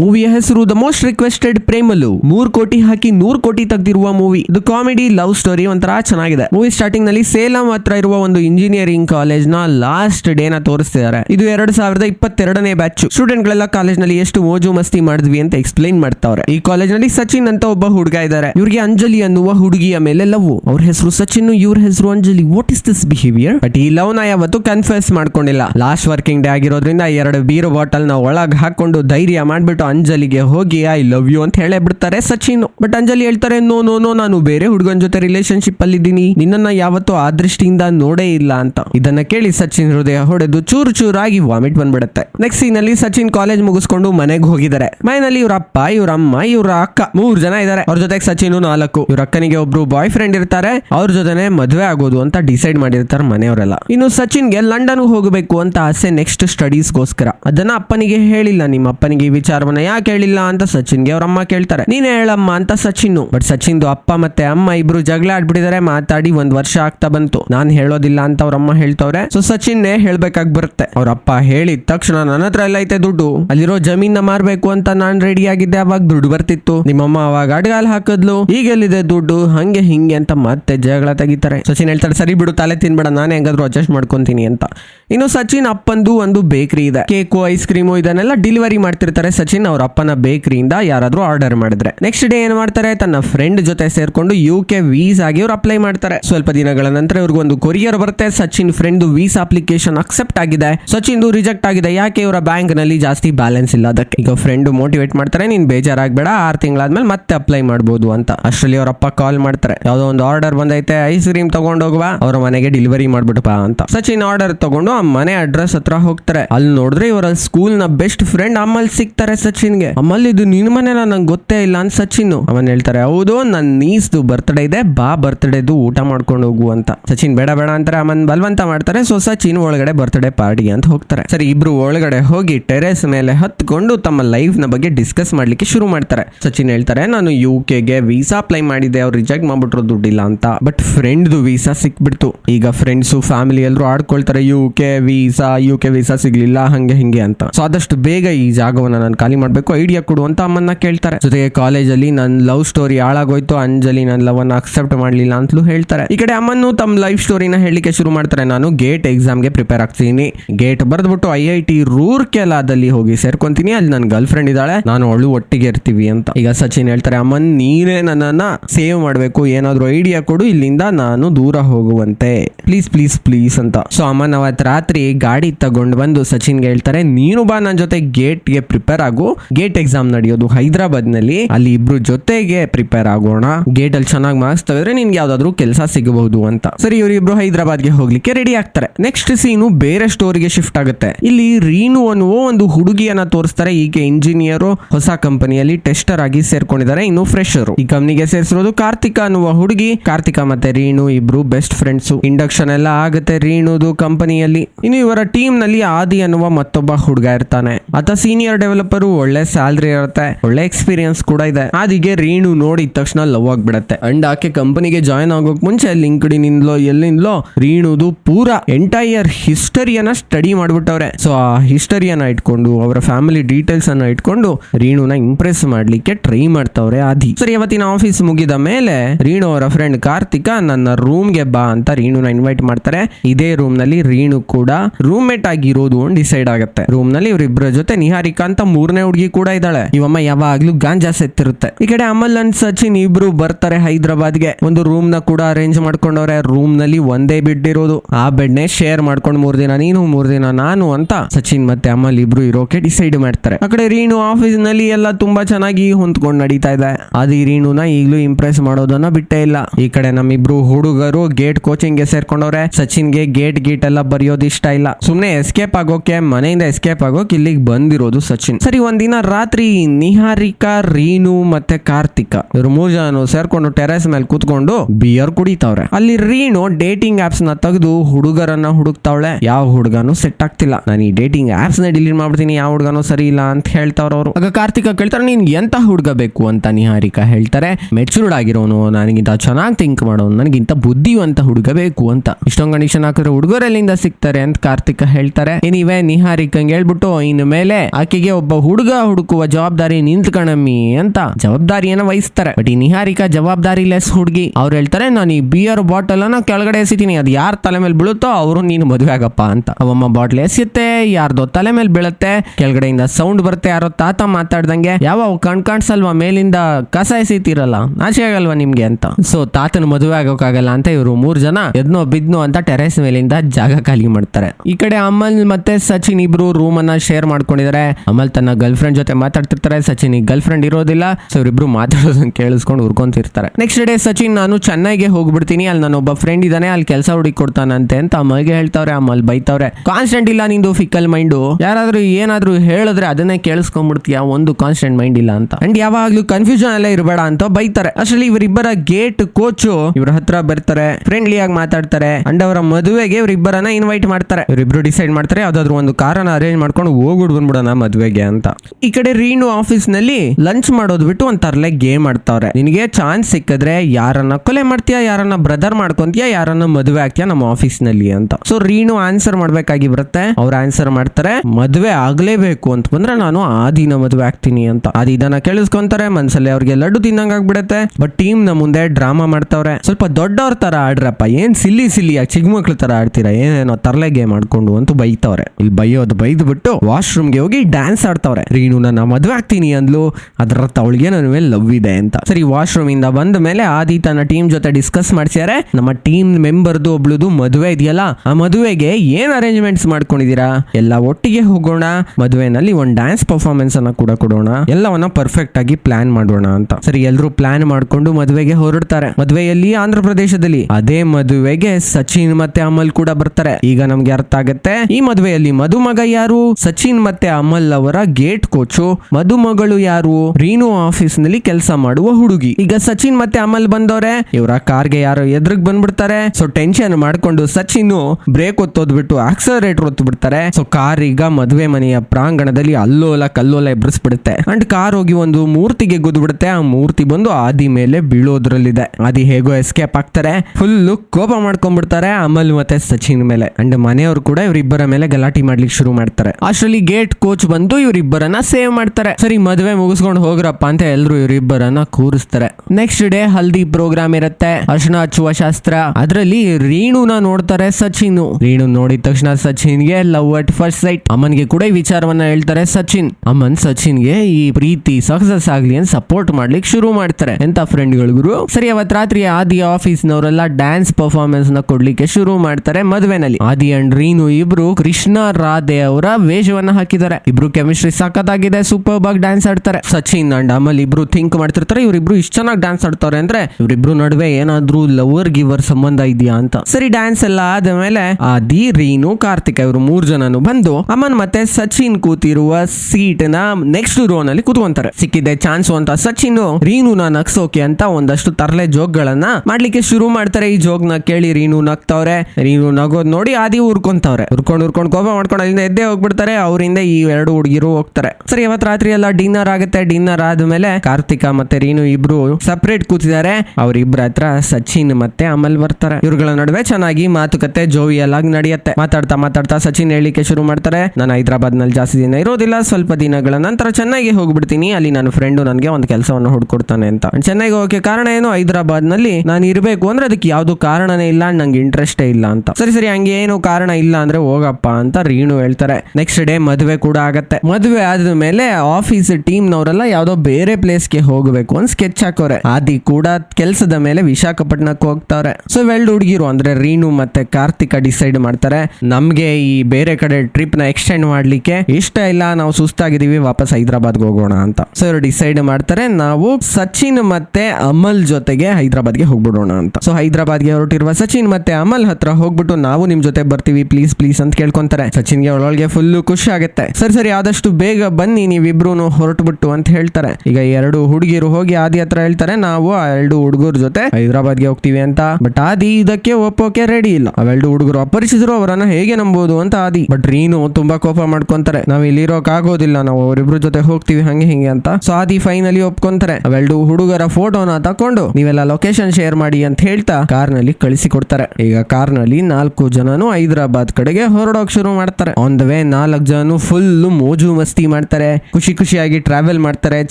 ಮೂವಿಯ ಹೆಸರು the most requested ಪ್ರೇಮಲು. ಮೂರ್ ಕೋಟಿ ಹಾಕಿ ನೂರ್ ಕೋಟಿ ತೆಗ್ದಿರುವ ಮೂವಿ. ಇದು ಕಾಮಿಡಿ, ಲವ್ ಸ್ಟೋರಿ ಒಂಥರ ಚೆನ್ನಾಗಿದೆ. ಮೂವಿ ಸ್ಟಾರ್ಟಿಂಗ್ನಲ್ಲಿ ಸೇಲಂ ಹತ್ರ ಇರುವ ಒಂದು ಇಂಜಿನಿಯರಿಂಗ್ ಕಾಲೇಜ್ನ ಲಾಸ್ಟ್ ಡೇ ನ ತೋರಿಸ್ತಿದ್ದಾರೆ. ಇದು ಎರಡ್ ಸಾವಿರದ ಇಪ್ಪತ್ತೆರಡನೇ ಬ್ಯಾಚ್. ಸ್ಟೂಡೆಂಟ್ ಗಳೆಲ್ಲ ಕಾಲೇಜ್ನಲ್ಲಿ ಎಷ್ಟು ಮೋಜು ಮಸ್ತಿ ಮಾಡಿದ್ವಿ ಅಂತ ಎಕ್ಸ್ಪ್ಲೈನ್ ಮಾಡ್ತಾವ್ರೆ. ಈ ಕಾಲೇಜ್ನಲ್ಲಿ ಸಚಿನ್ ಅಂತ ಒಬ್ಬ ಹುಡುಗ ಇದ್ದಾರೆ ಇವ್ರಿಗೆ ಅಂಜಲಿ ಅನ್ನುವ ಹುಡುಗಿಯ ಮೇಲೆ ಲವ್. ಅವ್ರ ಹೆಸರು ಸಚಿನ್ ಇವ್ರ ಹೆಸರು Anjali. What is this behaviour but ಈ ಲವ್ನ ಯಾವತ್ತು ಕನ್ಫ್ಯೂಸ್ ಮಾಡ್ಕೊಂಡಿಲ್ಲ. ಲಾಸ್ಟ್ ವರ್ಕಿಂಗ್ ಡೇ ಆಗಿರೋದ್ರಿಂದ ಎರಡು ಬೀರು ಬಾಟಲ್ನ ಒಳಗ್ ಹಾಕೊಂಡು ಧೈರ್ಯ ಮಾಡ್ಬಿಟ್ಟು ಅಂಜಲಿಗೆ ಹೋಗಿ ಐ ಲವ್ ಯು ಅಂತ ಹೇಳೇ ಬಿಡ್ತಾರೆ ಸಚಿನ್. ಬಟ್ ಅಂಜಲಿ ಹೇಳ್ತಾರೆ ನೋ ನೋ ನೋ ನಾನು ಬೇರೆ ಹುಡುಗನ ಜೊತೆ ರಿಲೇಶನ್ಶಿಪ್ ಅಲ್ಲಿ ಇದ್ದೀನಿ ನಿನ್ನನ್ನ ಯಾವತ್ತೂ ಆ ದೃಷ್ಟಿಯಿಂದ ನೋಡೇ ಇಲ್ಲ ಅಂತ. ಇದನ್ನ ಕೇಳಿ ಸಚಿನ್ ಹೃದಯ ಹೊಡೆದು ಚೂರು ಚೂರಾಗಿ ವಾಮಿಟ್ ಬಂದ್ಬಿಡುತ್ತೆ. ನೆಕ್ಸ್ಟ್ ಸೀನ್ ಅಲ್ಲಿ ಸಚಿನ್ ಕಾಲೇಜ್ ಮುಗಿಸ್ಕೊಂಡು ಮನೆಗೆ ಹೋಗಿದ್ದಾರೆ. ಮನೆಯಲ್ಲಿ ಇವ್ರ ಅಪ್ಪ ಇವ್ರ ಅಮ್ಮ ಇವ್ರ ಅಕ್ಕ ಮೂರ್ ಜನ ಇದ್ದಾರೆ. ಅವ್ರ ಜೊತೆಗೆ ಸಚಿನ್ ನಾಲ್ಕು. ಇವ್ರ ಅಕ್ಕನಿಗೆ ಒಬ್ರು ಬಾಯ್ ಫ್ರೆಂಡ್ ಇರ್ತಾರೆ. ಅವ್ರ ಜೊತೆನೆ ಮದ್ವೆ ಆಗೋದು ಅಂತ ಡಿಸೈಡ್ ಮಾಡಿರ್ತಾರೆ ಮನೆಯವರೆಲ್ಲ. ಇನ್ನು ಸಚಿನ್ಗೆ ಲಂಡನ್ ಹೋಗಬೇಕು ಅಂತ ಆಸೆ ನೆಕ್ಸ್ಟ್ ಸ್ಟಡೀಸ್ಗೋಸ್ಕರ ಅದನ್ನ ಅಪ್ಪನಿಗೆ ಹೇಳಿಲ್ಲ, ನಿಮ್ಮ ಅಪ್ಪನಿಗೆ ಈ ವಿಚಾರವನ್ನ ಯಾಕೆ ಹೇಳಿಲ್ಲ ಅಂತ ಸಚಿನ್ಗೆ ಅವ್ರ ಅಮ್ಮ ಕೇಳ್ತಾರೆ. ನೀನೇ ಹೇಳಮ್ಮ ಅಂತ ಸಚಿನ್ ಬಟ್ ಸಚಿನ್ದು ಅಪ್ಪ ಮತ್ತೆ ಅಮ್ಮ ಇಬ್ರು ಜಗಳ ಆಡ್ಬಿಟ್ಟಿದ್ದಾರೆ. ಮಾತಾಡಿ ಒಂದ್ ವರ್ಷ ಆಗ್ತಾ ಬಂತು. ನಾನ್ ಹೇಳೋದಿಲ್ಲ ಅಂತ ಅವ್ರ ಅಮ್ಮ ಹೇಳ್ತವ್ರೆ. ಸೊ ಸಚಿನ್ನೇ ಹೇಳ್ಬೇಕಾಗಿ ಬರುತ್ತೆ. ಅವ್ರ ಅಪ್ಪ ಹೇಳಿದ ತಕ್ಷಣ ನನ್ನ ಹತ್ರ ಎಲ್ಲ ಐತೆ ದುಡ್ಡು. ಅಲ್ಲಿರೋ ಜಮೀನ ಮಾರ್ಬೇಕು ಅಂತ ನಾನ್ ರೆಡಿ ಆಗಿದ್ದೆ. ಅವಾಗ ದುಡ್ಡು ಬರ್ತಿತ್ತು. ನಿಮ್ಮಮ್ಮ ಅವಾಗ ಅಡ್ಗಾಲ್ ಹಾಕಿದ್ಲು. ಈಗೆಲ್ಲಿದೆ ದುಡ್ಡು? ಹಂಗೆ ಹಿಂಗೆ ಅಂತ ಮತ್ತೆ ಜಗಳ ತೆಗಿತಾರೆ. ಸಚಿನ್ ಹೇಳ್ತಾರೆ ಸರಿ ಬಿಡು, ತಲೆ ತಿನ್ಬೇಡ. ನಾನೇ ಹೆಂಗಾದ್ರು ಅಡ್ಜಸ್ಟ್ ಮಾಡ್ಕೊಂತೀನಿ ಅಂತ. ಇನ್ನು ಸಚಿನ್ ಅಪ್ಪಂದು ಒಂದು ಬೇಕರಿ ಇದೆ. ಕೇಕು, ಐಸ್ ಕ್ರೀಮು ಇದನ್ನೆಲ್ಲ ಡೆಲಿವರಿ ಮಾಡ್ತಿರ್ತಾರೆ ಸಚಿನ್ ಅವ್ರ ಅಪ್ಪನ ಬೇಕರಿಯಿಂದ ಯಾರಾದ್ರೂ ಆರ್ಡರ್ ಮಾಡಿದ್ರೆ. ನೆಕ್ಸ್ಟ್ ಡೇ ಏನ್ ಮಾಡ್ತಾರೆ? ತನ್ನ ಫ್ರೆಂಡ್ ಜೊತೆ ಸೇರ್ಕೊಂಡು ಯು ಕೆ ಆಗಿ ಅವ್ರು ಅಪ್ಲೈ ಮಾಡ್ತಾರೆ. ಸ್ವಲ್ಪ ದಿನಗಳ ನಂತರ ಇವ್ರಿಗೆ ಒಂದು ಕೊರಿಯರ್ ಬರುತ್ತೆ. Sachin friend visa application accept ಆಗಿದೆ. ಸಚಿನ್ ರಿಜೆಕ್ಟ್ ಆಗಿದೆ. ಯಾಕೆ ಇವರ ಬ್ಯಾಂಕ್ನಲ್ಲಿ ಜಾಸ್ತಿ ಬ್ಯಾಲೆನ್ಸ್ ಇಲ್ಲ ಅದಕ್ಕೆ? ಈಗ ಫ್ರೆಂಡ್ ಮೋಟಿವೇಟ್ ಮಾಡ್ತಾರೆ. ನೀನ್ ಬೇಜಾರಾಗ್ಬೇಡ. ಆರು ತಿಂಗಳಾದ್ಮೇಲೆ ಮತ್ತೆ ಅಪ್ಲೈ ಮಾಡಬಹುದು ಅಂತ. ಅಷ್ಟರಲ್ಲಿ ಅವ್ರ ಅಪ್ಪ ಕಾಲ್ ಮಾಡ್ತಾರೆ. ಯಾವ್ದೋ ಒಂದು ಆರ್ಡರ್ ಬಂದೈತೆ. ಐಸ್ ಕ್ರೀಮ್ ತಗೊಂಡೋಗುವ. ಅವ್ರ ಮನೆಗೆ ಡೆಲಿವರಿ ಮಾಡ್ಬಿಟ್ಟು ಬಾ ಅಂತ. ಸಚಿನ್ ಆರ್ಡರ್ ತಗೊಂಡು ಮನೆ ಅಡ್ರೆಸ್ ಹತ್ರ ಹೋಗ್ತಾರೆ. ಅಲ್ಲಿ ನೋಡಿದ್ರೆ ಇವರ ಸ್ಕೂಲ್ನ ಬೆಸ್ಟ್ ಫ್ರೆಂಡ್ ಅಮ್ಮಲ್ಲಿ ಸಿಗ್ತಾರೆ ಸಚಿನ್ಗೆ. ಅಮ್ಮಲ್ಲಿ ಇದು ನಿನ್ ಮನೆನ? ನಂಗೆ ಗೊತ್ತೇ ಇಲ್ಲ ಅಂತ ಸಚಿನ್ ಅವನ್ ಹೇಳ್ತಾರೆ, ಹೌದು ನನ್ನ ನೀಸ್ದು ಬರ್ತ್ಡೇ ಇದೆ, ಬಾ ಬರ್ತ್ಡೇದು ಊಟ ಮಾಡ್ಕೊಂಡು ಹೋಗು ಅಂತ. ಸಚಿನ್, ಬೇಡ ಬೇಡ, ಅಂತಾರೆ. ಅಮ್ಮನ್ ಬಲವಂತ ಮಾಡ್ತಾರೆ. ಸೊ ಸಚಿನ್ ಒಳಗಡೆ ಬರ್ತ್ಡೇ ಪಾರ್ಟಿ ಅಂತ ಹೋಗ್ತಾರೆ. ಸರಿ, ಇಬ್ರು ಒಳಗಡೆ ಹೋಗಿ ಟೆರೆಸ್ ಮೇಲೆ ಹತ್ಕೊಂಡು ತಮ್ಮ ಲೈಫ್ನ ಬಗ್ಗೆ ಡಿಸ್ಕಸ್ ಮಾಡ್ಲಿಕ್ಕೆ ಶುರು ಮಾಡ್ತಾರೆ. ಸಚಿನ್ ಹೇಳ್ತಾರೆ, ನಾನು ಯು ಕೆಗೆ ವೀಸಾ ಅಪ್ಲೈ ಮಾಡಿದೆ ಅವ್ರು ರಿಜೆಕ್ಟ್ ಮಾಡ್ಬಿಟ್ರು ದುಡ್ಡಿಲ್ಲ ಅಂತ. ಬಟ್ ಫ್ರೆಂಡ್ದು ವೀಸಾ ಸಿಕ್ಬಿಡ್ತು. ಈಗ ಫ್ರೆಂಡ್ಸು ಫ್ಯಾಮಿಲಿ ಎಲ್ಲರೂ ಆಡ್ಕೊಳ್ತಾರೆ U K visa U K visa ಸಿಗ್ಲಿಲ್ಲ, ಹಂಗೆ ಹಿಂಗೆ ಅಂತ. ಸೊ ಆದಷ್ಟು ಬೇಗ ಈ ಜಾಗವನ್ನ ನಾನು ಖಾಲಿ ಮಾಡಬೇಕು, ಐಡಿಯಾ ಕೊಡು ಅಂತ ಅಮ್ಮನ್ನ ಕೇಳ್ತಾರೆ. ಜೊತೆಗೆ ಕಾಲೇಜಲ್ಲಿ ನನ್ನ ಲವ್ ಸ್ಟೋರಿ ಹಾಳಾಗೋಯ್ತು, ಅಂಜಲಿ ನನ್ನ ಲವ್ ಅನ್ನ ಅಕ್ಸೆಪ್ಟ್ ಮಾಡಲಿಲ್ಲ ಅಂತಲೂ ಹೇಳ್ತಾರೆ. ಈ ಕಡೆ ಅಮ್ಮನ್ನು ತಮ್ಮ ಲೈಫ್ ಸ್ಟೋರಿನ ಹೇಳಲಿಕ್ಕೆ ಶುರು ಮಾಡ್ತಾರೆ. ನಾನು ಗೇಟ್ ಎಕ್ಸಾಮ್ಗೆ ಪ್ರಿಪೇರ್ ಆಗ್ತೀನಿ. ಗೇಟ್ ಬರೆದ್ಬಿಟ್ಟು ಐ ಐ ಟಿ ರೂರ್ಕೆಲಾದಲ್ಲಿ ಹೋಗಿ ಸೇರ್ಕೊಂತೀನಿ. ಅಲ್ಲಿ ನನ್ನ ಗರ್ಲ್ ಫ್ರೆಂಡ್ ಇದ್ದಾಳೆ. ನಾನು ಅವಳು ಒಟ್ಟಿಗೆ ಇರ್ತೀವಿ ಅಂತ. ಈಗ ಸಚಿನ್ ಹೇಳ್ತಾರೆ, ಅಮ್ಮನ್, ನೀನೇ ನನ್ನನ್ನ ಸೇವ್ ಮಾಡಬೇಕು. ಏನಾದ್ರು ಐಡಿಯಾ ಕೊಡು. ಇಲ್ಲಿಂದ ನಾನು ದೂರ ಹೋಗುವಂತೆ. ಪ್ಲೀಸ್ ಪ್ಲೀಸ್ ಪ್ಲೀಸ್ ಅಂತ. ಸೊ ಅಮ್ಮನ್ ಅವತ್ ರಾತ್ರಿ ಗಾಡಿ ತಗೊಂಡು ಬಂದು ಸಚಿನ್ಗೆ ಹೇಳ್ತಾರೆ, ನೀನು ಬಾ ನನ್ನ ಜೊತೆ ಗೇಟ್ಗೆ ಪ್ರಿಪೇರ್ ಆಗು. ಗೇಟ್ ಎಕ್ಸಾಮ್ ನಡೆಯೋದು ಹೈದರಾಬಾದ್ನಲ್ಲಿ ಅಲ್ಲಿ ಇಬ್ರು ಜೊತೆಗೆ ಪ್ರಿಪೇರ್ ಆಗೋಣ. ಗೇಟ್ ಅಲ್ಲಿ ಚೆನ್ನಾಗಿ ಮಾರ್ಕ್ಸ್ ತೆಗೆದ್ರೆ ನಿನ್ಗೆ ಯಾವ್ದಾದ್ರು ಕೆಲಸ ಸಿಗಬಹುದು ಅಂತ. ಸರಿ, ಇವರಿಬ್ರು ಹೈದರಾಬಾದ್ಗೆ ಹೋಗ್ಲಿಕ್ಕೆ ರೆಡಿ ಆಗ್ತಾರೆ. ನೆಕ್ಸ್ಟ್ ಸೀನು ಬೇರೆ ಸ್ಟೋರಿಗೆ ಶಿಫ್ಟ್ ಆಗುತ್ತೆ. ಇಲ್ಲಿ ರೀನು ಅನ್ನುವ ಒಂದು ಹುಡುಗಿಯನ್ನ ತೋರಿಸ್ತಾರೆ. ಈಕೆ ಇಂಜಿನಿಯರ್ ಹೊಸ ಕಂಪನಿಯಲ್ಲಿ ಟೆಸ್ಟರ್ ಆಗಿ ಸೇರ್ಕೊಂಡಿದ್ದಾರೆ. ಇನ್ನು ಫ್ರೆಶರ್ ಈ ಕಂಪ್ನಿಗೆ ಸೇರಿಸಿರೋದು ಕಾರ್ತಿಕ ಅನ್ನುವ ಹುಡುಗಿ. ಕಾರ್ತಿಕ ಮತ್ತೆ ರೀಣು ಇಬ್ರು ಬೆಸ್ಟ್ ಫ್ರೆಂಡ್ಸ್ ಇಂಡಕ್ಷನ್ ಎಲ್ಲ ಆಗುತ್ತೆ ರೀಣುದು ಕಂಪನಿಯಲ್ಲಿ ಇನ್ನು ಇವರ ಟೀಮ್ನಲ್ಲಿ ಆದಿ ಅನ್ನುವ ಮತ್ತೊಬ್ಬ ಹುಡುಗ ಇರ್ತಾನೆ. ಆತ ಸೀನಿಯರ್ ಡೆವಲಪರ್ ಒಳ್ಳೆ ಸ್ಯಾಲ್ರಿ ಇರುತ್ತೆ. ಒಳ್ಳೆ ಎಕ್ಸ್ಪೀರಿಯನ್ಸ್ ಕೂಡ ಇದೆ. ಆದಿಗೆ ರೇಣು ನೋಡಿದ ತಕ್ಷಣ ಲವ್ ಆಗ್ಬಿಡತ್ತೆ. ಅಂಡ್ ಆಕೆ ಕಂಪನಿಗೆ ಜಾಯ್ನ್ ಆಗೋಕ್ ಮುಂಚೆ ಲಿಂಕ್ಡ್ ಇನ್ಲೋ ಎಲ್ಲಿಂದಲೋ ರೀಣುದು ಪೂರಾ ಎಂಟೈರ್ ಹಿಸ್ಟರಿಯನ್ನ ಸ್ಟಡಿ ಮಾಡ್ಬಿಟ್ಟವ್ರೆ. ಸೊ ಆ ಹಿಸ್ಟರಿಯನ್ನ ಇಟ್ಕೊಂಡು, ಅವರ ಫ್ಯಾಮಿಲಿ ಡೀಟೇಲ್ಸ್ ಅನ್ನ ಇಟ್ಕೊಂಡು ರೀಣುನ ಇಂಪ್ರೆಸ್ ಮಾಡ್ಲಿಕ್ಕೆ ಟ್ರೈ ಮಾಡ್ತವ್ರೆ ಆದಿ. ಸರಿ ಅವತ್ತಿನ ಆಫೀಸ್ ಮುಗಿದ ಮೇಲೆ ರೀಣು ಅವರ ಫ್ರೆಂಡ್ ಕಾರ್ತಿಕ ನನ್ನ ರೂಮ್ಗೆ ಬಾ ಅಂತ ರೇಣುನ ಇನ್ವೈಟ್ ಮಾಡ್ತಾರೆ. ಇದೇ ರೂಮ್ನಲ್ಲಿ ರೀಣು ಕೂಡ ರೂಮ್ ಮೇಟ್ ಆಗಿರೋದು ಡಿಸೈಡ್ ಆಗುತ್ತೆ. ರೂಮ್ನಲ್ಲಿ ಇವರಿಬ್ಬರ ಜೊತೆ ನಿಹಾರಿಕಾ ಅಂತ ಮೂರನೇ ಹುಡುಗಿ ಕೂಡ ಇದ್ದಾಳೆ. ಇವಮ್ಮ ಯಾವಾಗ್ಲೂ ಗಾಂಜಾ ಸೆತ್ತಿರುತ್ತೆ. ಈ ಕಡೆ ಅಮಲ್ ಅಂಡ್ ಸಚಿನ್ ಇಬ್ರು ಬರ್ತಾರೆ ಹೈದರಾಬಾದ್ಗೆ. ಒಂದು ರೂಮ್ನ ಕೂಡ ಅರೇಂಜ್ ಮಾಡ್ಕೊಂಡವ್ರೆ. ರೂಮ್ನಲ್ಲಿ ಒಂದೇ ಬೆಡ್ ಇರೋದು. ಆ ಬೆಡ್ ನೇ ಶೇರ್ ಮಾಡ್ಕೊಂಡು ಮೂರ್ ದಿನ ನೀನು, ಮೂರ್ ದಿನ ನಾನು ಅಂತ ಸಚಿನ್ ಮತ್ತೆ ಅಮಲ್ ಇಬ್ರು ಇರೋಕೆ ಡಿಸೈಡ್ ಮಾಡ್ತಾರೆ. ಆ ಕಡೆ ರೀಣು ಆಫೀಸ್ನಲ್ಲಿ ಎಲ್ಲ ತುಂಬಾ ಚೆನ್ನಾಗಿ ಹೊಂದ್ಕೊಂಡು ನಡೀತಾ ಇದೆ. ಅದು ಈ ರೀಣುನ ಈಗ್ಲೂ ಇಂಪ್ರೆಸ್ ಮಾಡೋದನ್ನ ಬಿಟ್ಟೇ ಇಲ್ಲ. ಈ ಕಡೆ ನಮ್ಮಿಬ್ರು ಹುಡುಗರು ಗೇಟ್ ಕೋಚಿಂಗ್ಗೆ ಸೇರ್ಕೊಂಡವ್ರೆ. ಸಚಿನ್ಗೆ ಗೇಟ್ ಗೀಟ್ ಎಲ್ಲ ಬರೆಯೋದು ಇಷ್ಟ ಇಲ್ಲ. ಸುಮ್ನೆ ಎಸ್ಕೇಪ್ ಆಗೋಕೆ, ಮನೆಯಿಂದ ಎಸ್ಕೇಪ್ ಆಗೋಕೆ ಇಲ್ಲಿಗೆ ಬಂದಿರೋದು ಸಚಿನ್. ಸರಿ, ಒಂದಿನ ರಾತ್ರಿ ನಿಹಾರಿಕಾ, ರೀನು ಮತ್ತೆ ಕಾರ್ತಿಕ ಇವ್ರು ಮೂರ್ ಜನ ಸೇರ್ಕೊಂಡು ಟೆರೆಸ್ ಮೇಲೆ ಕೂತ್ಕೊಂಡು ಬಿಯರ್ ಕುಡಿತಾವ್ರೆ. ಅಲ್ಲಿ ರೀನು ಡೇಟಿಂಗ್ ಆಪ್ಸ್ನ ತೆಗೆದು ಹುಡುಗರನ್ನ ಹುಡುಕ್ತಾವಳೆ. ಯಾವ ಹುಡುಗನು ಸೆಟ್ ಆಗ್ತಿಲ್ಲ. ನಾನು ಈ ಡೇಟಿಂಗ್ ಆಪ್ಸ್ನ ಡಿಲೀಟ್ ಮಾಡ್ಬಿಡ್ತೀನಿ, ಯಾವ ಹುಡುಗನು ಸರಿ ಇಲ್ಲ ಅಂತ ಹೇಳ್ತಾವ್ರ ಅವರು. ಆಗ ಕಾರ್ತಿಕ ಕೇಳ್ತಾರೆ, ನೀನ್ ಎಂತ ಹುಡುಗ ಬೇಕು ಅಂತ ನಿಹಾರಿಕಾ ಹೇಳ್ತಾರೆ. ಮೆಚೂರ್ಡ್ ಆಗಿರೋನು, ನನಗಿಂತ ಚೆನ್ನಾಗಿ ಥಿಂಕ್ ಮಾಡೋನು, ನನಗಿಂತ ಬುದ್ಧಿವಂತ ಹುಡುಗ ಬೇಕು ಅಂತ. ಇಷ್ಟೊಂದು ಕಂಡೀಷನ್ ಹಾಕಿದ್ರೆ ಹುಡುಗರೆಲ್ಲಿಂದ ಸಿಗ್ತಾರೆ ಅಂತ ಕಾರ್ತಿಕ ಹೇಳ್ತಾರೆ. ಏನಿವೆ ನಿಹಾರಿಕಂಗೆ ಹೇಳ್ಬಿಟ್ಟು ಇನ್ನು ಮೇಲೆ ಆಕೆಗೆ ಒಬ್ಬ ಹುಡುಗ ಹುಡುಕುವ ಜವಾಬ್ದಾರಿ ನಿಂತ್ಕಣಮ್ಮಿ ಅಂತ ಜವಾಬ್ದಾರಿಯನ್ನ ವಹಿಸ್ತಾರೆ. ಬಟ್ ಈ ನಿಹಾರಿಕಾ ಜವಾಬ್ದಾರಿ ಲೆಸ್ ಹುಡುಗಿ. ಅವ್ರು ಹೇಳ್ತಾರೆ, ನಾನು ಈ ಬಿಯರ್ ಬಾಟಲ್ ಅನ್ನ ಕೆಳಗಡೆ ಎಸಿತೀನಿ. ಅದು ಯಾರ ತಲೆ ಮೇಲೆ ಬೀಳುತ್ತೋ ಅವರು ನೀನು ಮದುವೆ ಆಗಪ್ಪ ಅಂತ. ಅವಮ್ಮ ಬಾಟ್ಲ್ ಎಸೆಯುತ್ತೆ, ಯಾರ್ದೋ ತಲೆ ಮೇಲೆ ಬೀಳುತ್ತೆ. ಕೆಳಗಡೆಯಿಂದ ಸೌಂಡ್ ಬರುತ್ತೆ, ಯಾರೋ ತಾತ ಮಾತಾಡ್ದಂಗೆ. ಯಾವ ಕಣ್ ಕಾಣಿಸಲ್ವಾ, ಮೇಲಿಂದ ಕಸ ಎಸಿತೀರಲ್ಲ. ಆಚೆ ಆಗಲ್ವಾ ನಿಮ್ಗೆ ಅಂತ. ಸೊ ತಾತನ ಮದುವೆ ಆಗೋಕ್ಕಾಗಲ್ಲ ಅಂತ ಇವರು ಮೂರ್ ಜನ ಎದ್ನೋ ಬಿದ್ನೋ ಅಂತ ಟೆರೆಸ್ ಮೇಲಿಂದ ಜಾಗ ಖಾಲಿ ಮಾಡ್ತಾರೆ. ಈ ಕಡೆ ಅಮಲ್ ಮತ್ತೆ ಸಚಿನ್ ಇಬ್ರು ರೂಮ್ ಅನ್ನ ಶೇರ್ ಮಾಡ್ಕೊಂಡಿದ್ದಾರೆ ಅಮಲ್ ತನ್ನ ಗರ್ಲ್ ಫ್ರೆಂಡ್ ಜೊತೆ ಮಾತಾಡ್ತಿರ್ತಾರೆ. ಸಚಿನ್ ಗರ್ಲ್ ಫ್ರೆಂಡ್ ಇರೋದಿಲ್ಲ. ಸೊ ಇವರಿಬ್ರು ಮಾತಾಡೋದನ್ನ ಕೇಳಿಸ್ಕೊಂಡು ಉರ್ಕೊಂತಿರ್ತಾರೆ. ನೆಕ್ಸ್ಟ್ ಡೇ ಸಚಿನ್, ನಾನು ಚೆನ್ನೈಗೆ ಹೋಗ್ಬಿಡ್ತೀನಿ. ಅಲ್ಲಿ ನಾನು ಒಬ್ಬ ಫ್ರೆಂಡ್ ಇದ್ದಾನೆ ಅಲ್ಲಿ ಕೆಲಸ ಹುಡುಕಿ ಕೊಡ್ತಾನಂತೆ ಅಂತ ಅಮಲ್ಗೆ ಹೇಳ್ತಾವ್ರೆ. ಅಮಲ್ ಬೈತಾವ್ರೆ. ಕಾನ್ಸ್ಟೆಂಟ್ ಇಲ್ಲ ನಿಂದು ಫಿಕಲ್ ಮೈಂಡು ಯಾರಾದ್ರೂ ಏನಾದ್ರೂ ಹೇಳಿದ್ರೆ ಅದನ್ನೇ ಕೇಳಿಸ್ಕೊಂಡ್ಬಿಡ್ತೀಯ? ಒಂದು ಕಾನ್ಸ್ಟೆಂಟ್ ಮೈಂಡ್ ಇಲ್ಲ ಅಂತ. ಅಂಡ್ ಯಾವಾಗ್ಲೂ ಕನ್ಫ್ಯೂಷನ್ ಎಲ್ಲ ಇರಬೇಡ ಅಂತ ಬೈತಾರೆ. ಅಷ್ಟರಲ್ಲಿ ಇವರಿಬ್ಬರ ಗೇಟ್ ಕೋಚು ಇವ್ರ ಹತ್ರ ಬರ್ತಾರೆ. ಫ್ರೆಂಡ್ಲಿ ಆಗಿ ಮಾತಾಡ್ತಾರೆ. ಅಂಡ್ ಅವರ ಮದುವೆಗೆ ಇವರಿಬ್ಬರನ್ನ ಇನ್ವೈಟ್ ಮಾಡ್ತಾರೆ. ಇವರಿಬ್ರು ಡಿಸೈಡ್ ಮಾಡ್ತಾರೆ ಯಾವ್ದಾದ್ರು ಒಂದು ಕಾರನ್ನ ಅರೇಂಜ್ ಮಾಡ್ಕೊಂಡು ಹೋಗ್ಬಿಡ್ ಬಂದ್ಬಿಡೋಣ ಮದ್ವೆಗೆ ಅಂತ. ಈ ಕಡೆ ರೀನು ಆಫೀಸ್ನಲ್ಲಿ ಲಂಚ್ ಮಾಡೋದು ಬಿಟ್ಟು ಒಂದ್ ತರಲೆ ಗೇಮ್ ಆಡ್ತಾವ್ರೆ. ನಿನಗೆ ಚಾನ್ಸ್ ಸಿಕ್ಕಿದ್ರೆ ಯಾರನ್ನ ಕೊಲೆ ಮಾಡ್ತೀಯಾ ಯಾರನ್ನ ಬ್ರದರ್ ಮಾಡ್ಕೊಂತೀಯಾ ಯಾರನ್ನ ಮದುವೆ ಆಗ್ತೀಯಾ ನಮ್ಮ ಆಫೀಸ್ನಲ್ಲಿ ಅಂತ. ಸೊ ರೀನು ಆನ್ಸರ್ ಮಾಡ್ಬೇಕಾಗಿ ಬರುತ್ತೆ. ಅವ್ರ ಆನ್ಸರ್ ಮಾಡ್ತಾರೆ ಮದ್ವೆ ಆಗ್ಲೇಬೇಕು ಅಂತ ಬಂದ್ರೆ ನಾನು ಆ ದಿನ ಮದುವೆ ಆಗ್ತೀನಿ ಅಂತ. ಆ ಇದನ್ನ ಕೇಳಿಸ್ಕೊಂತಾರೆ ಮನ್ಸಲ್ಲಿ ಅವ್ರಿಗೆ ಲಡ್ಡು ತಿನ್ನಂಗ್ ಆಗ್ಬಿಡತ್ತೆ. ಬಟ್ ಟೀಮ್ನ ಮುಂದೆ ಡ್ರಾಮಾ ಮಾಡ್ತಾವ್ರೆ. ಸ್ವಲ್ಪ ದೊಡ್ಡವ್ರ ತರ ಆಡ್ರಪ್ಪ. ಏನ್ ಸಿಲ್ಲಿ ಸಿಲ್ಲಿ ಚಿಕ್ಕ ಮಕ್ಳ ತರ ಆಡ್ತೀರಾ ಏನೇನೋ ತರಲೆ ಗೇಮ್ ಆಡ್ಕೊಂಡು ಅಂತ ಬೈತವ್ರೆ. ಇಲ್ಲಿ ಬೈಯೋದು ಬೈದು ಬಿಟ್ಟು ವಾಶ್ರೂಮ್ಗೆ ಹೋಗಿ ಡ್ಯಾನ್ಸ್ ಆಡ್ತವ್ರೆ. ರೀನು ನನ್ನ ಮದುವೆ ಆಗ್ತೀನಿ ಅಂದ್ಲು. ಅದ್ರ ಅರ್ಥ ಅವಳಿಗೆ ನನ್ನ ಮೇಲೆ ಲವ್ ಇದೆ ಅಂತ. ಸರಿ ವಾಶ್ರೂಮ್ ಇಂದ ಬಂದ ಮೇಲೆ ಆದಿ ತನ್ನ ಟೀಮ್ ಜೊತೆ ಡಿಸ್ಕಸ್ ಮಾಡ್ಸ್ಯಾರೆ. ನಮ್ಮ ಟೀಮ್ ಮೆಂಬರ್ದು ಒಬ್ಳುದು ಮದುವೆ ಇದೆಯಲ್ಲ, ಆ ಮದುವೆಗೆ ಏನ್ ಅರೇಂಜ್ಮೆಂಟ್ಸ್ ಮಾಡ್ಕೊಂಡಿದೀರಾ? ಎಲ್ಲ ಒಟ್ಟಿಗೆ ಹೋಗೋಣ, ಮದುವೆನಲ್ಲಿ ಒಂದ್ ಡ್ಯಾನ್ಸ್ ಪರ್ಫಾರ್ಮೆನ್ಸ್ ಅನ್ನ ಕೂಡ ಕೊಡೋಣ. ಎಲ್ಲವನ್ನ ಪರ್ಫೆಕ್ಟ್ ಆಗಿ ಪ್ಲಾನ್ ಮಾಡೋಣ ಅಂತ. ಸರಿ ಎಲ್ಲರೂ ಪ್ಲಾನ್ ಮಾಡ್ಕೊಂಡು ಮದುವೆಗೆ ಹೊರಡ್ತಾರೆ. ಮದುವೆಯಲ್ಲಿ ಆಂಧ್ರ ಪ್ರದೇಶದಲ್ಲಿ ಅದೇ ಮದುವೆಗೆ ಸಚಿನ್ ಮತ್ತೆ ಅಮಲ್ ಕೂಡ ಬರ್ತಾರೆ. ಈಗ ನಮ್ಗೆ ಅರ್ಥ ಆಗತ್ತೆ. ಈ ಮದುವೆಯಲ್ಲಿ ಮದುಮಗ ಯಾರು? ಸಚಿನ್ ಮತ್ತೆ ಅಮಲ್ ಅವರ ಗೇಟ್ ಕೋಚು. ಮದುಮಗಳು ಯಾರು? ರೀನು ಆಫೀಸ್ನಲ್ಲಿ ಕೆಲಸ ಮಾಡುವ ಹುಡುಗಿ. ಈಗ ಸಚಿನ್ ಮತ್ತೆ ಅಮಲ್ ಬಂದವ್ರೆ, ಇವರ ಕಾರ್ಗೆ ಯಾರೋ ಎದುರಿಗೆ ಬಂದ್ಬಿಡ್ತಾರೆ. ಸೊ ಟೆನ್ಷನ್ ಮಾಡ್ಕೊಂಡು ಸಚಿನ್ ಬ್ರೇಕ್ ಒತ್ತೋದ್ಬಿಟ್ಟು ಆಕ್ಸಲರೇಟರ್ ಒತ್ತು ಬಿಡ್ತಾರೆ ಸೊ ಕಾರ್ ಈಗ ಮದುವೆ ಮನೆಯ ಪ್ರಾಂಗಣದಲ್ಲಿ ಅಲ್ಲೋಲ ಕಲ್ಲೋಲ ಎಬ್ರಿಸ್ಬಿಡುತ್ತೆ. ಅಂಡ್ ಕಾರ್ ಹೋಗಿ ಒಂದು ಮೂರ್ತಿಗೆ ಗುದ್ದು ಬಿಡುತ್ತೆ ಆ ಮೂರ್ತಿ ಬಂದು ಆದಿ ಮೇಲೆ ಬೀಳೋದ್ರಲ್ಲಿದೆ. ಆದಿ ಹೇಗೋ ಎಸ್ಕೇಪ್ ಆಗ್ತಾರೆ. ಫುಲ್ ಕೋಪ ಮಾಡ್ಕೊಂಡ್ಬಿಡ್ತಾರೆ ಅಮಲ್ ಮತ್ತೆ ಸಚಿನ್ ಮೇಲೆ. ಅಂಡ್ ಮನೆಯವರು ಕೂಡ ಇವರಿಬ್ಬರ ಮೇಲೆ ಗಲಾಟೆ ಮಾಡ್ಲಿಕ್ಕೆ ಶುರು ಮಾಡ್ತಾರೆ. ಅಷ್ಟರಲ್ಲಿ ಗೇಟ್ ಕೋಚ್ ಬಂದು ಇವರಿಬ್ಬರನ್ನ ಸೇವ್ ಮಾಡ್ತಾರೆ. ಸರಿ, ಮದುವೆ ಮುಗಿಸ್ಕೊಂಡು ಹೋಗ್ರಪ್ಪ ಅಂತ ಎಲ್ರು ಇವರಿಬ್ಬರನ್ನ ಕೂರಿಸ್ತಾರೆ. ನೆಕ್ಸ್ಟ್ ಡೇ ಹಲ್ದಿ ಪ್ರೋಗ್ರಾಮ್ ಇರುತ್ತೆ. ಅರ್ಶನ ಹಚ್ಚುವ ಶಾಸ್ತ್ರ ಅದರಲ್ಲಿ ರೀಣುನ ನೋಡ್ತಾರೆ ಸಚಿನ್. ರೀಣು ನೋಡಿದ ತಕ್ಷಣ ಸಚಿನ್ಗೆ ಲವ್ ಅಟ್ ಫಸ್ಟ್ ಸೈಟ್ ಅಮ್ಮನ್ಗೆ ಕೂಡ ಈ ವಿಚಾರವನ್ನ ಹೇಳ್ತಾರೆ ಸಚಿನ್. ಅಮ್ಮನ್ ಸಚಿನ್ಗೆ ಈ ಪ್ರೀತಿ ಸಕ್ಸಸ್ ಆಗ್ಲಿ ಅಂತ ಸಪೋರ್ಟ್ ಮಾಡ್ಲಿಕ್ಕೆ ಶುರು ಮಾಡ್ತಾರೆ. ಎಂತ ಫ್ರೆಂಡ್ಗಳಿಗೂ ಸರಿ, ಅವತ್ ರಾತ್ರಿ ಆದಿ ಆಫೀಸ್ ನವರೆಲ್ಲ ಡ್ಯಾನ್ಸ್ ಪರ್ಫಾರ್ಮೆನ್ಸ್ನ ಕೊಡ್ಲಿಕ್ಕೆ ಶುರು ಮಾಡ್ತಾರೆ ಮದುವೆನಲ್ಲಿ. ಆದಿ ಅಂಡ್ ರೀನು ಇಬ್ರು ಕೃಷ್ಣ, ರಾಧೆ ಅವರ ವೇಷವನ್ನ ಹಾಕಿದ್ದಾರೆ. ಇಬ್ರು ಕೆಮಿಸ್ಟ್ರಿ ಆಗಿದೆ ಸೂಪರ್ ಆಗಿ ಡ್ಯಾನ್ಸ್ ಆಡ್ತಾರೆ. ಸಚಿನ್ ಅಂಡ್ ಅಮಲ್ ಇಬ್ರು ಥಿಂಕ್ ಮಾಡ್ತಿರ್ತಾರೆ, ಇವ್ರಿಬ್ರು ಇಷ್ಟ ಚೆನ್ನಾಗಿ ಡ್ಯಾನ್ಸ್ ಆಡ್ತಾರೆ ಅಂದ್ರೆ ಇವ್ರಿಬ್ರು ನಡುವೆ ಏನಾದ್ರೂ ಲವರ್ ಗಿವರ್ ಸಂಬಂಧ ಇದೆಯಾ ಅಂತ. ಸರಿ ಡ್ಯಾನ್ಸ್ ಎಲ್ಲ ಆದ ಮೇಲೆ ಆದಿ, ರೀನು, ಕಾರ್ತಿಕ ಇವರು ಮೂರ್ ಜನನು ಬಂದು ಅಮನ್ ಮತ್ತೆ ಸಚಿನ್ ಕೂತಿರುವ ಸೀಟ್ನ ನೆಕ್ಸ್ಟ್ ರೋ ನಲ್ಲಿ ಕೂತ್ಕೊಂತಾರೆ. ಸಿಕ್ಕಿದೆ ಚಾನ್ಸ್ ಅಂತ ಸಚಿನ್ ರೀನುನ ನಗ್ಸೋಕೆ ಅಂತ ಒಂದಷ್ಟು ತರಲೆ ಜೋಕ್ಗಳನ್ನ ಮಾಡ್ಲಿಕ್ಕೆ ಶುರು ಮಾಡ್ತಾರೆ. ಈ ಜೋಗ್ನ ಕೇಳಿ ರೀನು ನಗ್ತವ್ರೆ. ರೀನು ನಗೋದ್ ನೋಡಿ ಆದಿ ಉರ್ಕೊಂತವ್ರೆ ಉರ್ಕೊಂಡು ಉರ್ಕೊಂಡು ಕೋಪ ಮಾಡ್ಕೊಂಡು ಅಲ್ಲಿಂದ ಎದ್ದೇ ಹೋಗ್ಬಿಡ್ತಾರೆ, ಅವರಿಂದ ಈ ಎರಡು ಹುಡುಗಿರು ಹೋಗ್ತಾರೆ. ಸರಿ ಅವತ್ ರಾತ್ರಿ ಎಲ್ಲ ಡಿನ್ನರ್ ಆಗುತ್ತೆ. ಡಿನ್ನರ್ ಆದ್ಮೇಲೆ ಕಾರ್ತಿಕ ಮತ್ತೆ ರೀನು ಇಬ್ರು ಸಪ್ರೇಟ್ ಕೂತಿದ್ದಾರೆ. ಅವ್ರಿಬ್ರ ಹತ್ರ ಸಚಿನ್ ಮತ್ತೆ ಅಮಲ್ ಬರ್ತಾರೆ. ಇವ್ರುಗಳ ನಡುವೆ ಚೆನ್ನಾಗಿ ಮಾತುಕತೆ ಜೋವಿಯಲ್ ಆಗಿ ನಡೆಯುತ್ತೆ. ಮಾತಾಡ್ತಾ ಮಾತಾಡ್ತಾ ಸಚಿನ್ ಹೇಳಿಕೆ ಶುರು ಮಾಡ್ತಾರೆ. ನಾನು ಹೈದರಾಬಾದ್ನಲ್ಲಿ ಜಾಸ್ತಿ ದಿನ ಇರೋದಿಲ್ಲ. ಸ್ವಲ್ಪ ದಿನಗಳ ನಂತರ ಚೆನ್ನಾಗಿ ಹೋಗ್ಬಿಡ್ತೀನಿ. ಅಲ್ಲಿ ನನ್ನ ಫ್ರೆಂಡು ನನಗೆ ಒಂದು ಕೆಲಸವನ್ನು ಹುಡ್ಕೊಡ್ತಾನೆ ಅಂತ. ಚೆನ್ನಾಗಿ ಹೋಗಕ್ಕೆ ಕಾರಣ ಏನು? ಹೈದರಾಬಾದ್ನಲ್ಲಿ ನಾನು ಇರಬೇಕು ಅಂದ್ರೆ ಅದಕ್ಕೆ ಯಾವ್ದು ಕಾರಣನೇ ಇಲ್ಲ. ನಂಗೆ ಇಂಟ್ರೆಸ್ಟೇ ಇಲ್ಲ ಅಂತ. ಸರಿ ಸರಿ, ಹಂಗೆ ಏನು ಕಾರಣ ಇಲ್ಲ ಅಂದ್ರೆ ಹೋಗಪ್ಪ ಅಂತ ರೀಣು ಹೇಳ್ತಾರೆ. ನೆಕ್ಸ್ಟ್ ಡೇ ಮದುವೆ ಕೂಡ ಆಗತ್ತೆ. ಮದುವೆ ಆದ ಮೇಲೆ ಆಫೀಸ್ ಟೀಮ್ ನವರೆಲ್ಲ ಯಾವ್ದೋ ಬೇರೆ ಪ್ಲೇಸ್ಗೆ ಹೋಗ್ಬೇಕು ಅಂತ ಸ್ಕೆಚ್ ಹಾಕೋರೆ. ಆದಿ ಕೂಡ ಕೆಲಸದ ಮೇಲೆ ವಿಶಾಖಪಟ್ಟಣಕ್ಕೆ ಹೋಗ್ತಾರೆ. ಸೊ ವೆಲ್ಡ್ ಹುಡುಗಿರು ಅಂದ್ರೆ ರೀಣು ಮತ್ತೆ ಕಾರ್ತಿಕ ಡಿಸೈಡ್ ಮಾಡ್ತಾರೆ. ನಮ್ಗೆ ಈ ಬೇರೆ ಕಡೆ ಟ್ರಿಪ್ನ ಎಕ್ಸ್ಟೆಂಡ್ ಮಾಡ್ಲಿಕ್ಕೆ ಇಷ್ಟ ಇಲ್ಲ, ನಾವು ಸುಸ್ತಾಗಿದೀವಿ ವಾಪಸ್ ಹೈದರಾಬಾದ್ಗೆ ಹೋಗೋಣ ಅಂತ. ಸೊ ಇವರು ಡಿಸೈಡ್ ಮಾಡ್ತಾರೆ, ನಾವು ಸಚಿನ್ ಮತ್ತೆ ಅಮಲ್ ಜೊತೆಗೆ ಹೈದರಾಬಾದ್ಗೆ ಹೋಗ್ಬಿಡೋಣ ಅಂತ. ಸೊ ಹೈದರಾಬಾದ್ಗೆ ಹೊರಟಿರುವ ಸಚಿನ್ ಮತ್ತೆ ಅಮಲ್ ಹತ್ರ ಹೋಗ್ಬಿಟ್ಟು ನಾವು ನಿಮ್ ಜೊತೆ ಬರ್ತೀವಿ ಪ್ಲೀಸ್ ಪ್ಲೀಸ್ ಅಂತ ಕೇಳ್ಕೊಂತಾರೆ. ಸಚಿನ್ಗೆ ಒಳಗೆ ಫುಲ್ ಖುಷಿ ಆಗುತ್ತೆ. ಸರಿ ಸರಿ, ಆದಷ್ಟು ಬೇಗ ಬನ್ನಿ ನೀವಿಬ್ರು ಹೊರಟ್ಬಿಟ್ಟು ಅಂತ ಹೇಳ್ತಾರೆ. ಈಗ ಎರಡು ಹುಡುಗಿರು ಹೋಗಿ ಆದಿ ಹತ್ರ ಹೇಳ್ತಾರೆ, ನಾವು ಆ ಎರಡು ಹುಡುಗರ ಜೊತೆ ಹೈದರಾಬಾದ್ಗೆ ಹೋಗ್ತೀವಿ ಅಂತ. ಬಟ್ ಆದಿ ಇದಕ್ಕೆ ಒಪ್ಪೋಕೆ ರೆಡಿ ಇಲ್ಲ. ಅವೆರಡು ಹುಡುಗರು ಅಪರಿಚಿತರು, ಅವರನ್ನ ಹೇಗೆ ನಂಬೋದು ಅಂತ ಆದಿ. ಬಟ್ ರೀನು ತುಂಬಾ ಕೋಪ ಮಾಡ್ಕೊಂತಾರೆ. ನಾವ್ ಇಲ್ಲಿ ಇರೋಕ್ ಆಗೋದಿಲ್ಲ ನಾವು ಅವರಿಬ್ರು ಜೊತೆ ಹೋಗ್ತೀವಿ, ಹಂಗೆ ಹಿಂಗೆ ಅಂತ. ಸೊ ಆದಿ ಫೈನಲಿ ಒಪ್ಕೊಂತಾರೆ. ಅವೆರಡು ಹುಡುಗರ ಫೋಟೋನ ತಕೊಂಡು ನೀವೆಲ್ಲ ಲೊಕೇಶನ್ ಶೇರ್ ಮಾಡಿ ಅಂತ ಹೇಳ್ತಾ ಕಾರ್ನಲ್ಲಿ ಕಳಿಸಿ ಕೊಡ್ತಾರೆ ಈಗ ಕಾರ್ನಲ್ಲಿ ನಾಲ್ಕು ಜನನು ಹೈದರಾಬಾದ್ ಕಡೆಗೆ ಹೊರಡೋಕ್ ಶುರು ಮಾಡ್ತಾರೆ. ಆನ್ ದ ವೇ ನಾಲ್ಕು ಜನ ಫುಲ್ ಮೋಜು ಮಸ್ತಿ ಮಾಡ್ತಾರೆ. ಖುಷಿ ಖುಷಿಯಾಗಿ ಟ್ರಾವೆಲ್ ಮಾಡ್ತಾರೆ.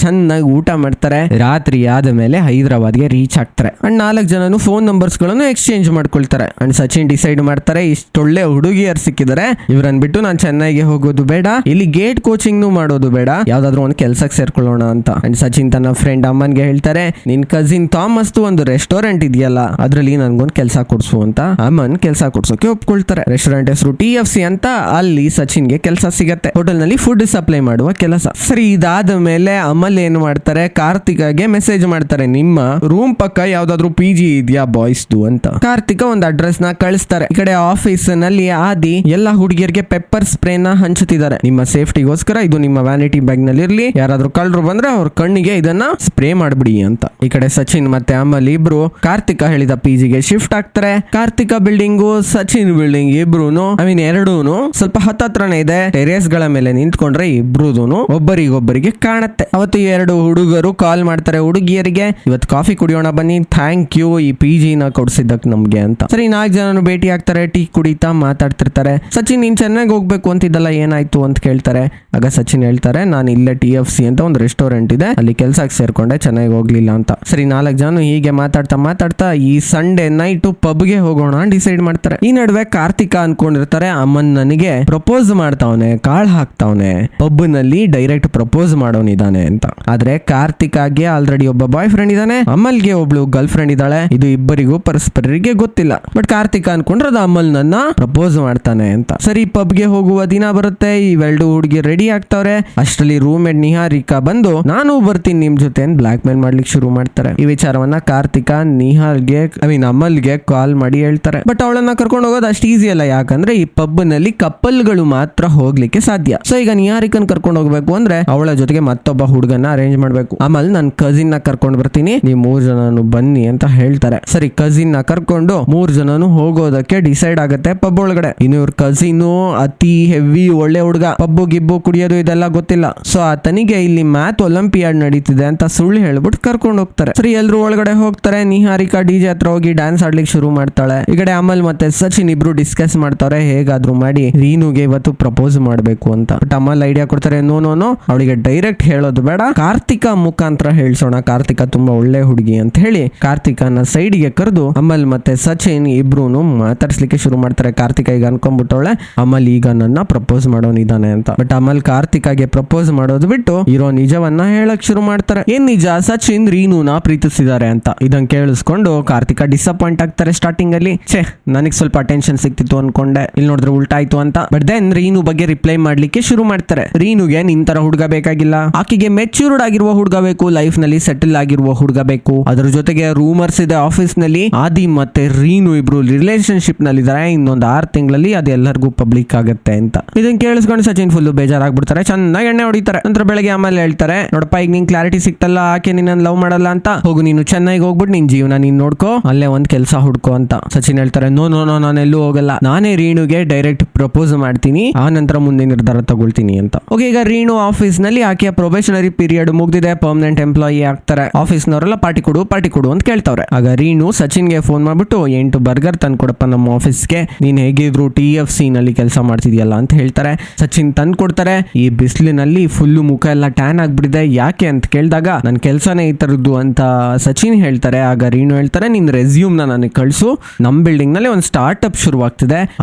ಚೆನ್ನಾಗಿ ಊಟ ಮಾಡ್ತಾರೆ. ರಾತ್ರಿ ಆದ ಮೇಲೆ ಹೈದರಾಬಾದ್ಗೆ ರೀಚ್ ಆಗ್ತಾರೆ. ಅಂಡ್ ನಾಲ್ಕು ಜನನು ಫೋನ್ ನಂಬರ್ಸ್ಗಳನ್ನು ಎಕ್ಸ್ಚೇಂಜ್ ಮಾಡ್ಕೊಳ್ತಾರೆ. ಅಂಡ್ ಸಚಿನ್ ಡಿಸೈಡ್ ಮಾಡ್ತಾರೆ ಇಷ್ಟೊಳ್ಳೆ ಹುಡುಗಿಯರು ಸಿಕ್ಕಿದ್ದಾರೆ ಇವ್ರನ್ ಬಿಟ್ಟು ನಾನು ಚೆನ್ನೈಗೆ ಹೋಗೋದು ಬೇಡ. ಇಲ್ಲಿ ಗೇಟ್ ಕೋಚಿಂಗ್ ಮಾಡೋದು ಬೇಡ. ಯಾವ್ದಾದ್ರು ಒಂದು ಕೆಲ್ಸಕ್ಕೆ ಸೇರ್ಕೊಳ್ಳೋಣ ಅಂತ. ಅಂಡ್ ಸಚಿನ್ ತನ್ನ ಫ್ರೆಂಡ್ ಅಮ್ಮನ್ಗೆ ಹೇಳ್ತಾರೆ, ನಿನ್ ಕಸಿನ್ ಥಾಮಸ್ ಒಂದು ರೆಸ್ಟೋರೆಂಟ್ ಇದೆಯಲ್ಲ, ಅದ್ರಲ್ಲಿ ನನ್ಗೊಂದು ಕೆಲಸ ಕೊಡ್ಸು ಅಂತ. ಅಮ್ಮನ್ ಕೆಲಸ ಕೊಡ್ಸೋಕೆ ಒಪ್ಕೊಳ್ತಾರೆ. ರೆಸ್ಟೋರೆಂಟ್ ಹೆಸರು ಟಿ ಎಫ್ ಸಿ ಅಂತ ಅಲ್ಲಿ ಸಚಿನ್ಗೆ ಕೆಲಸ ಸಿಗತ್ತೆ. ಹೋಟೆಲ್ನಲ್ಲಿ ಫುಡ್ ಸಪ್ಲೈ ಮಾಡುವ ಕೆಲಸ. ಸರಿ, ಇದಾದ ಮೇಲೆ ಅಮಲ್ ಏನ್ ಮಾಡ್ತಾರೆ? ಕಾರ್ತಿಕಗೆ ಮೆಸೇಜ್ ಮಾಡ್ತಾರೆ. ನಿಮ್ಮ ರೂಮ್ ಪಕ್ಕ ಯಾವ್ದಾದ್ರು ಪಿ ಜಿ ಇದೆಯಾ ಬಾಯ್ಸ್ದು ಅಂತ. ಕಾರ್ತಿಕ ಒಂದು ಅಡ್ರೆಸ್ನ ಕಳಿಸ್ತಾರೆ. ಈ ಕಡೆ ಆಫೀಸ್ನಲ್ಲಿ ಆದಿ ಎಲ್ಲಾ ಹುಡುಗಿಯರಿಗೆ ಪೆಪ್ಪರ್ ಸ್ಪ್ರೇ ನ ಹಂಚುತ್ತಿದ್ದಾರೆ ನಿಮ್ಮ ಸೇಫ್ಟಿಗೋಸ್ಕರ ಇದು ನಿಮ್ಮ ವ್ಯಾನಿಟಿ ಬ್ಯಾಗ್ನಲ್ಲಿ ಇರ್ಲಿ ಯಾರಾದ್ರೂ ಕಳ್ಳರು ಬಂದ್ರೆ ಅವ್ರ ಕಣ್ಣಿಗೆ ಇದನ್ನ ಸ್ಪ್ರೇ ಮಾಡ್ಬಿಡಿ ಅಂತ. ಈ ಕಡೆ ಸಚಿನ್ ಮತ್ತೆ ಅಮಲ್ ಇಬ್ರು ಕಾರ್ತಿಕ ಹೇಳಿದ ಪಿ ಜಿಗೆ ಶಿಫ್ಟ್ ಆಗ್ತಾರೆ. ಕಾರ್ತಿಕ ಬಿಲ್ಡಿಂಗು ಸಚಿನ್ ಬಿಲ್ಡಿಂಗ್ ಇಬ್ರುನು ಐ ಮೀನ್ ಎರಡೂನು, ಸ್ವಲ್ಪ ಹತ್ತತ್ರನೇ ಇದೆ. ಟೆರೇಸ್ಗಳ ಮೇಲೆ ನಿಂತ್ಕೊಂಡ್ರೆ ಇಬ್ರುದೂನು ಒಬ್ಬರಿಗೊಬ್ಬರಿಗೆ ಕಾಣತ್ತೆ. ಅವತ್ತು ಎರಡು ಹುಡುಗರು ಕಾಲ್ ಮಾಡ್ತಾರೆ ಹುಡುಗಿಯರಿಗೆ, ಇವತ್ತು ಕಾಫಿ ಕುಡಿಯೋಣ ಬನ್ನಿ ಥ್ಯಾಂಕ್ ಯು ಈ ಪಿ ಜಿನ ಕೊಡ್ಸಿದ್ದಕ್ ನಮ್ಗೆ ಅಂತ. ಸರಿ, ನಾಲ್ಕು ಜನನು ಭೇಟಿ ಆಗ್ತಾರೆ, ಟೀ ಕುಡಿತಾ ಮಾತಾಡ್ತಿರ್ತಾರೆ. ಸಚಿನ್, ನೀನ್ ಚೆನ್ನಾಗಿ ಹೋಗ್ಬೇಕು ಅಂತಿದ್ದಲ್ಲ, ಏನಾಯ್ತು? ಅಂತ ಕೇಳ್ತಾರೆ. ಆಗ ಸಚಿನ್ ಹೇಳ್ತಾರೆ, ನಾನು ಇಲ್ಲೇ ಟಿ ಎಫ್ ಸಿ ಅಂತ ಒಂದು ರೆಸ್ಟೋರೆಂಟ್ ಇದೆ, ಅಲ್ಲಿ ಕೆಲ್ಸಕ್ಕೆ ಸೇರ್ಕೊಂಡೆ, ಚೆನ್ನಾಗಿ ಹೋಗ್ಲಿಲ್ಲ ಅಂತ. ಸರಿ, ನಾಲ್ಕು ಜನ ಹೀಗೆ ಮಾತಾಡ್ತಾ ಮಾತಾಡ್ತಾ ಈ ಸಂಡೇ ನೈಟ್ ಪಬ್ಗೆ ಹೋಗೋಣ ಡಿಸೈಡ್ ಮಾಡ್ತಾರೆ. ಈ ನಡುವೆ ಕಾರ್ತಿಕ ಅನ್ಕೊಂಡಿರ್ತಾರೆ ಅಮ್ಮನ್ ನನಗೆ ಪ್ರಪೋಸ್ ಮಾಡ್ತಾವನೆ, ಕಾಳ್ ಹಾಕ್ತಾವನೆ ಪಬ್ನಲ್ಲಿ ಡೈರೆಕ್ಟ್ ಪ್ರಪೋಸ್ ಮಾಡೋನಿದಾನೆ ಅಂತ. ಆದ್ರೆ ಕಾರ್ತಿಕಾಗೆ ಆಲ್ರೆಡಿ ಒಬ್ಬ ಬಾಯ್ ಫ್ರೆಂಡ್ ಇದಾನೆ, ಅಮಲ್ಗೆ ಒಬ್ಳು ಗರ್ಲ್ ಫ್ರೆಂಡ್ ಇದ್ದಾಳೆ ಇದು ಇಬ್ಬರಿಗೂ ಪರಸ್ಪರರಿಗೆ ಗೊತ್ತಿಲ್ಲ. ಬಟ್ ಕಾರ್ತಿಕ ಅನ್ಕೊಂಡ್ರೆ ಅದು ಅಮಲ್ ನನ್ನ ಪ್ರಪೋಸ್ ಮಾಡ್ತಾನೆ ಅಂತ. ಸರಿ, ಪಬ್ಗೆ ಹೋಗುವ ದಿನ ಬರುತ್ತೆ ಇವೆರಡು ಹುಡುಗಿ ರೆಡಿ ಆಗ್ತಾವ್ರೆ. ಅಷ್ಟರಲ್ಲಿ ರೂಮ್ ಮೇಟ್ ನಿಹಾರಿಕಾ ಬಂದು, ನಾನು ಬರ್ತೀನಿ ನಿಮ್ ಜೊತೆ ಬ್ಲಾಕ್ ಮೇಲ್ ಮಾಡ್ಲಿಕ್ಕೆ ಶುರು ಮಾಡ್ತಾರೆ. ಈ ವಿಚಾರವನ್ನ ಕಾರ್ತಿಕ ನಿಹಾಲ್ಗೆ ಐ ಮೀನ್ ಅಮಲ್ಗೆ ಕಾಲ್ ಮಾಡಿ ಹೇಳ್ತಾರೆ. ಬಟ್ ಅವಳನ್ನ ಕರ್ಕೊಂಡು ಹೋಗೋದು ಅಷ್ಟು ಈಸಿ ಅಲ್ಲ ಯಾಕಂದ್ರೆ ಈ ಪಬ್ನಲ್ಲಿ ಕಪ್ಪಲ್ಗಳು ಮಾತ್ರ ಹೋಗ್ಲಿಕ್ಕೆ ಸಾಧ್ಯ. ಸೊ ಈಗ ನಿಹಾರಿಕನ್ ಕರ್ಕೊಂಡು ಹೋಗ್ಬೇಕು ಅಂದ್ರೆ ಅವಳ ಜೊತೆಗೆ ಮತ್ತೊಬ್ಬ ಹುಡುಗನ ಅರೇಂಜ್ ಮಾಡ್ಬೇಕು. ಆಮೇಲೆ ನನ್ನ ಕಸಿನ್ನ ಕರ್ಕೊಂಡು ಬರ್ತೀನಿ ನೀವು ಮೂರ್ ಜನನು ಬನ್ನಿ ಅಂತ ಹೇಳ್ತಾರೆ. ಸರಿ ಕಸಿನ್ನ ಕರ್ಕೊಂಡು ಮೂರ್ ಜನನು ಹೋಗೋದಕ್ಕೆ ಡಿಸೈಡ್ ಆಗುತ್ತೆ ಪಬ್ ಒಳಗಡೆ. ಇನ್ನು ಇವ್ರ ಕಸಿನ್ ಅತಿ ಹೆವಿ ಒಳ್ಳೆ ಹುಡುಗ. ಪಬ್ಬು ಗಿಬ್ಬು ಕುಡಿಯೋದು ಇದೆಲ್ಲ ಗೊತ್ತಿಲ್ಲ. ಸೊ ಆತನಿಗೆ ಇಲ್ಲಿ ಮ್ಯಾಥ್ ಒಲಿಂಪಿಯಾಡ್ ನಡೀತಿದೆ ಅಂತ ಸುಳ್ಳು ಹೇಳ್ಬಿಟ್ಟು ಕರ್ಕೊಂಡು ಹೋಗ್ತಾರೆ. ಸರಿ, ಎಲ್ರು ಒಳಗಡೆ ಹೋಗ್ತಾರೆ. ನಿಹಾರಿಕಾ ಡಿಜೆ ಹತ್ರ ಹೋಗಿ ಡ್ಯಾನ್ಸ್ ಆಡ್ಲಿಕ್ಕೆ ಶುರು ಮಾಡ್ತಾಳೆ. ಈ ಕಡೆ ಅಮಲ್ ಮತ್ತೆ ಸಚಿನ್ ಇಬ್ರು ಡಿಸ್ಕಸ್ ಮಾಡ್ತಾರೆ, ಹೇಗಾದ್ರೂ ಮಾಡಿ, ರೀನುಗೆ ಇವತ್ತು ಪ್ರಪೋಸ್ ಮಾಡಬೇಕು ಅಂತ. ಬಟ್ ಅಮಲ್ ಐಡಿಯಾ ಕೊಡ್ತಾರೆ ನೋ ನೋ ನೋ ಅವಳಿಗೆ ಡೈರೆಕ್ಟ್ ಹೇಳೋದು ಬೇಡ. ಕಾರ್ತಿಕ ಮುಖಾಂತರ ಹೇಳ್ಸೋಣ. ಕಾರ್ತಿಕ ತುಂಬಾ ಒಳ್ಳೆ ಹುಡುಗಿ ಅಂತ ಹೇಳಿ ಕಾರ್ತಿಕನ ಸೈಡ್ಗೆ ಕರೆದು ಅಮಲ್ ಮತ್ತೆ ಸಚಿನ್ ಇಬ್ರು ಮಾತಾಡ್ಸ್ಲಿಕ್ಕೆ ಶುರು ಮಾಡ್ತಾರೆ. ಕಾರ್ತಿಕ ಈಗ ಅನ್ಕೊಂಡ್ಬಿಟ್ಟವಳೆ ಅಮಲ್ ಈಗ ನನ್ನ ಪ್ರಪೋಸ್ ಮಾಡೋನಿದ್ದಾನೆ ಅಂತ. ಬಟ್ ಅಮಲ್ ಕಾರ್ತಿಕಾಗೆ ಪ್ರಪೋಸ್ ಮಾಡೋದು ಬಿಟ್ಟು ಇರೋ ನಿಜವನ್ನ ಹೇಳಕ್ ಶುರು ಮಾಡ್ತಾರೆ. ಏನ್ ನಿಜ? ಸಚಿನ್ ರೀನುನ ಪ್ರೀತಿಸಿದ್ದಾರೆ ಅಂತ. ಇದನ್ ಕೇಳಿಸ್ಕೊಂಡು ಕಾರ್ತಿಕ ಡಿಸಪಾಯಿಂಟ್ ಆಗ್ತಾರೆ ಸ್ಟಾರ್ಟಿಂಗ್ ಅಲ್ಲಿ. ಛೇ, ನನಗೆ ಸ್ವಲ್ಪ ಅಟೆನ್ಷನ್ ಸಿಕ್ತಿತ್ತು ಅನ್ಕೊಂಡೆ. ಇಲ್ಲಿ ನೋಡಿದ್ರೆ ಉಲ್ಟಾಯ್ತು ಅಂತ. ಬಟ್ ದೆನ್ ರೀನು ಬಗ್ಗೆ ರಿಪ್ಲೈ ಮಾಡ್ಲಿಕ್ಕೆ ಶುರು ಮಾಡ್ತಾರೆ. ರೀನುಗೆ ನಿನ್ ತರ ಹುಡುಗ ಬೇಕಾಗಿಲ್ಲ. ಆಕೆಗೆ ಮೆಚ್ಯೂರ್ಡ್ ಆಗಿರುವ ಹುಡುಗ ಬೇಕು ಲೈಫ್ನಲ್ಲಿ ಸೆಟಲ್ ಆಗಿರುವ ಹುಡುಗ ಬೇಕು. ಅದ್ರ ಜೊತೆಗೆ ರೂಮರ್ಸ್ ಇದೆ ಆಫೀಸ್ನಲ್ಲಿ. ಆದಿ ಮತ್ತೆ ರೀನು ಇಬ್ರು ರಿಲೇಶನ್ಶಿಪ್ನಲ್ಲಿ ಇದಾರೆ ಇನ್ನೊಂದು ಆರ್ ತಿಂಗಳಲ್ಲಿ ಅದೆಲ್ಲರಿಗೂ ಪಬ್ಲಿಕ್ ಆಗುತ್ತೆ ಅಂತ. ಇದನ್ನ ಕೇಳಿಸ್ಕೊಂಡು ಸಚಿನ್ ಫುಲ್ ಬೇಜಾರಾಗ್ಬಿಡ್ತಾರೆ. ಚೆನ್ನಾಗಿ ಎಣ್ಣೆ ಹೊಡಿತಾರೆ. ನಂತರ ಬೆಳಗ್ಗೆ ಆಮೇಲೆ ಹೇಳ್ತಾರೆ, ನೋಡಪ್ಪ, ಈಗ ನಿಂಗೆ ಕ್ಲಾರಿಟಿ ಸಿಕ್ತಲ್ಲ, ಆಕೆ ನಿನ್ನ ಲವ್ ಮಾಡಲ್ಲ ಅಂತ. ಹೋಗು, ನೀನು ಚೆನ್ನಾಗಿ ಹೋಗ್ಬಿಟ್ಟು ನಿನ್ ಜೀವನ ನೀನ್ ನೋಡ್ಕೋ. ಅಲ್ಲೇ ಒಂದ್ ಕೆಲಸ ಹುಡ್ಕೋ ಅಂತ. ಸಚಿನ್ ಹೇಳ್ತಾರೆ ನೋ ನೋ ನೋ ನಾನು ಎಲ್ಲೂ ಹೋಗಲ್ಲ. ನಾನೇ ರೀಣುಗೆ ಡೈರೆಕ್ಟ್ ಪ್ರಪೋಸ್ ಮಾಡ್ತೀನಿ. ಆ ನಂತರ ಮುಂದೆ ನಿರ್ಧಾರ ತಗೊಳ್ತೀನಿ ಅಂತ. ಓಕೆ ಈಗ ರೀಣು ಆಫೀಸ್ನಲ್ಲಿ ಆಕೆಯ ಪ್ರೊಬೇಷನರಿ ಪೀರಿಯಡ್ ಮುಗ್ದಿದೆ. ಪರ್ಮನೆಂಟ್ ಎಂಪ್ಲಾಯಿ ಆಗ್ತಾರೆ. ಆಫೀಸ್ನವರೆಲ್ಲ ಪಾರ್ಟಿ ಕೊಡು ಪಾರ್ಟಿ ಕೊಡು ಅಂತ ಕೇಳ್ತಾವ್ರೆ. ಆಗ ರೀಣು ಸಚಿನ್ಗೆ ಫೋನ್ ಮಾಡ್ಬಿಟ್ಟು, ಎಂಟು ಬರ್ಗರ್ ತಂದ್ಕೊಡಪ್ಪ ನಮ್ಮ ಆಫೀಸ್ಗೆ ನೀನ್ ಹೇಗಿದ್ರು ಟಿ ಎಫ್ ಸಿ ನಲ್ಲಿ ಕೆಲಸ ಮಾಡ್ತಿದ್ಯಲ್ಲ? ಅಂತ ಹೇಳ್ತಾರೆ. ಸಚಿನ್ ತಂದು ಕೊಡ್ತಾರೆ ಈ ಬಿಸಿಲಿನಲ್ಲಿ ಫುಲ್ಲು ಮುಖ ಎಲ್ಲ ಟ್ಯಾನ್ ಆಗ್ಬಿಟ್ಟಿದೆ. ಯಾಕೆ ಅಂತ ಕೇಳಿದಾಗ ನನ್ನ ಕೆಲಸನೇ ಈ ತರದ್ದು ಅಂತ ಸಚಿನ್ ಹೇಳ್ತಾರೆ. ಆಗ ರೀಣು ಹೇಳ್ತಾರೆ ನಿನ್ನ ರೆಸ್ಯೂಮ್ನ ನನಗೆ ಕಳಿಸು. ನಮ್ಮ ಬಿಲ್ಡಿಂಗ್ನಲ್ಲಿ ಒಂದು ಸ್ಟಾರ್ಟ್ ಅಪ್ ಶುರುವಾಗ್ತಿದೆ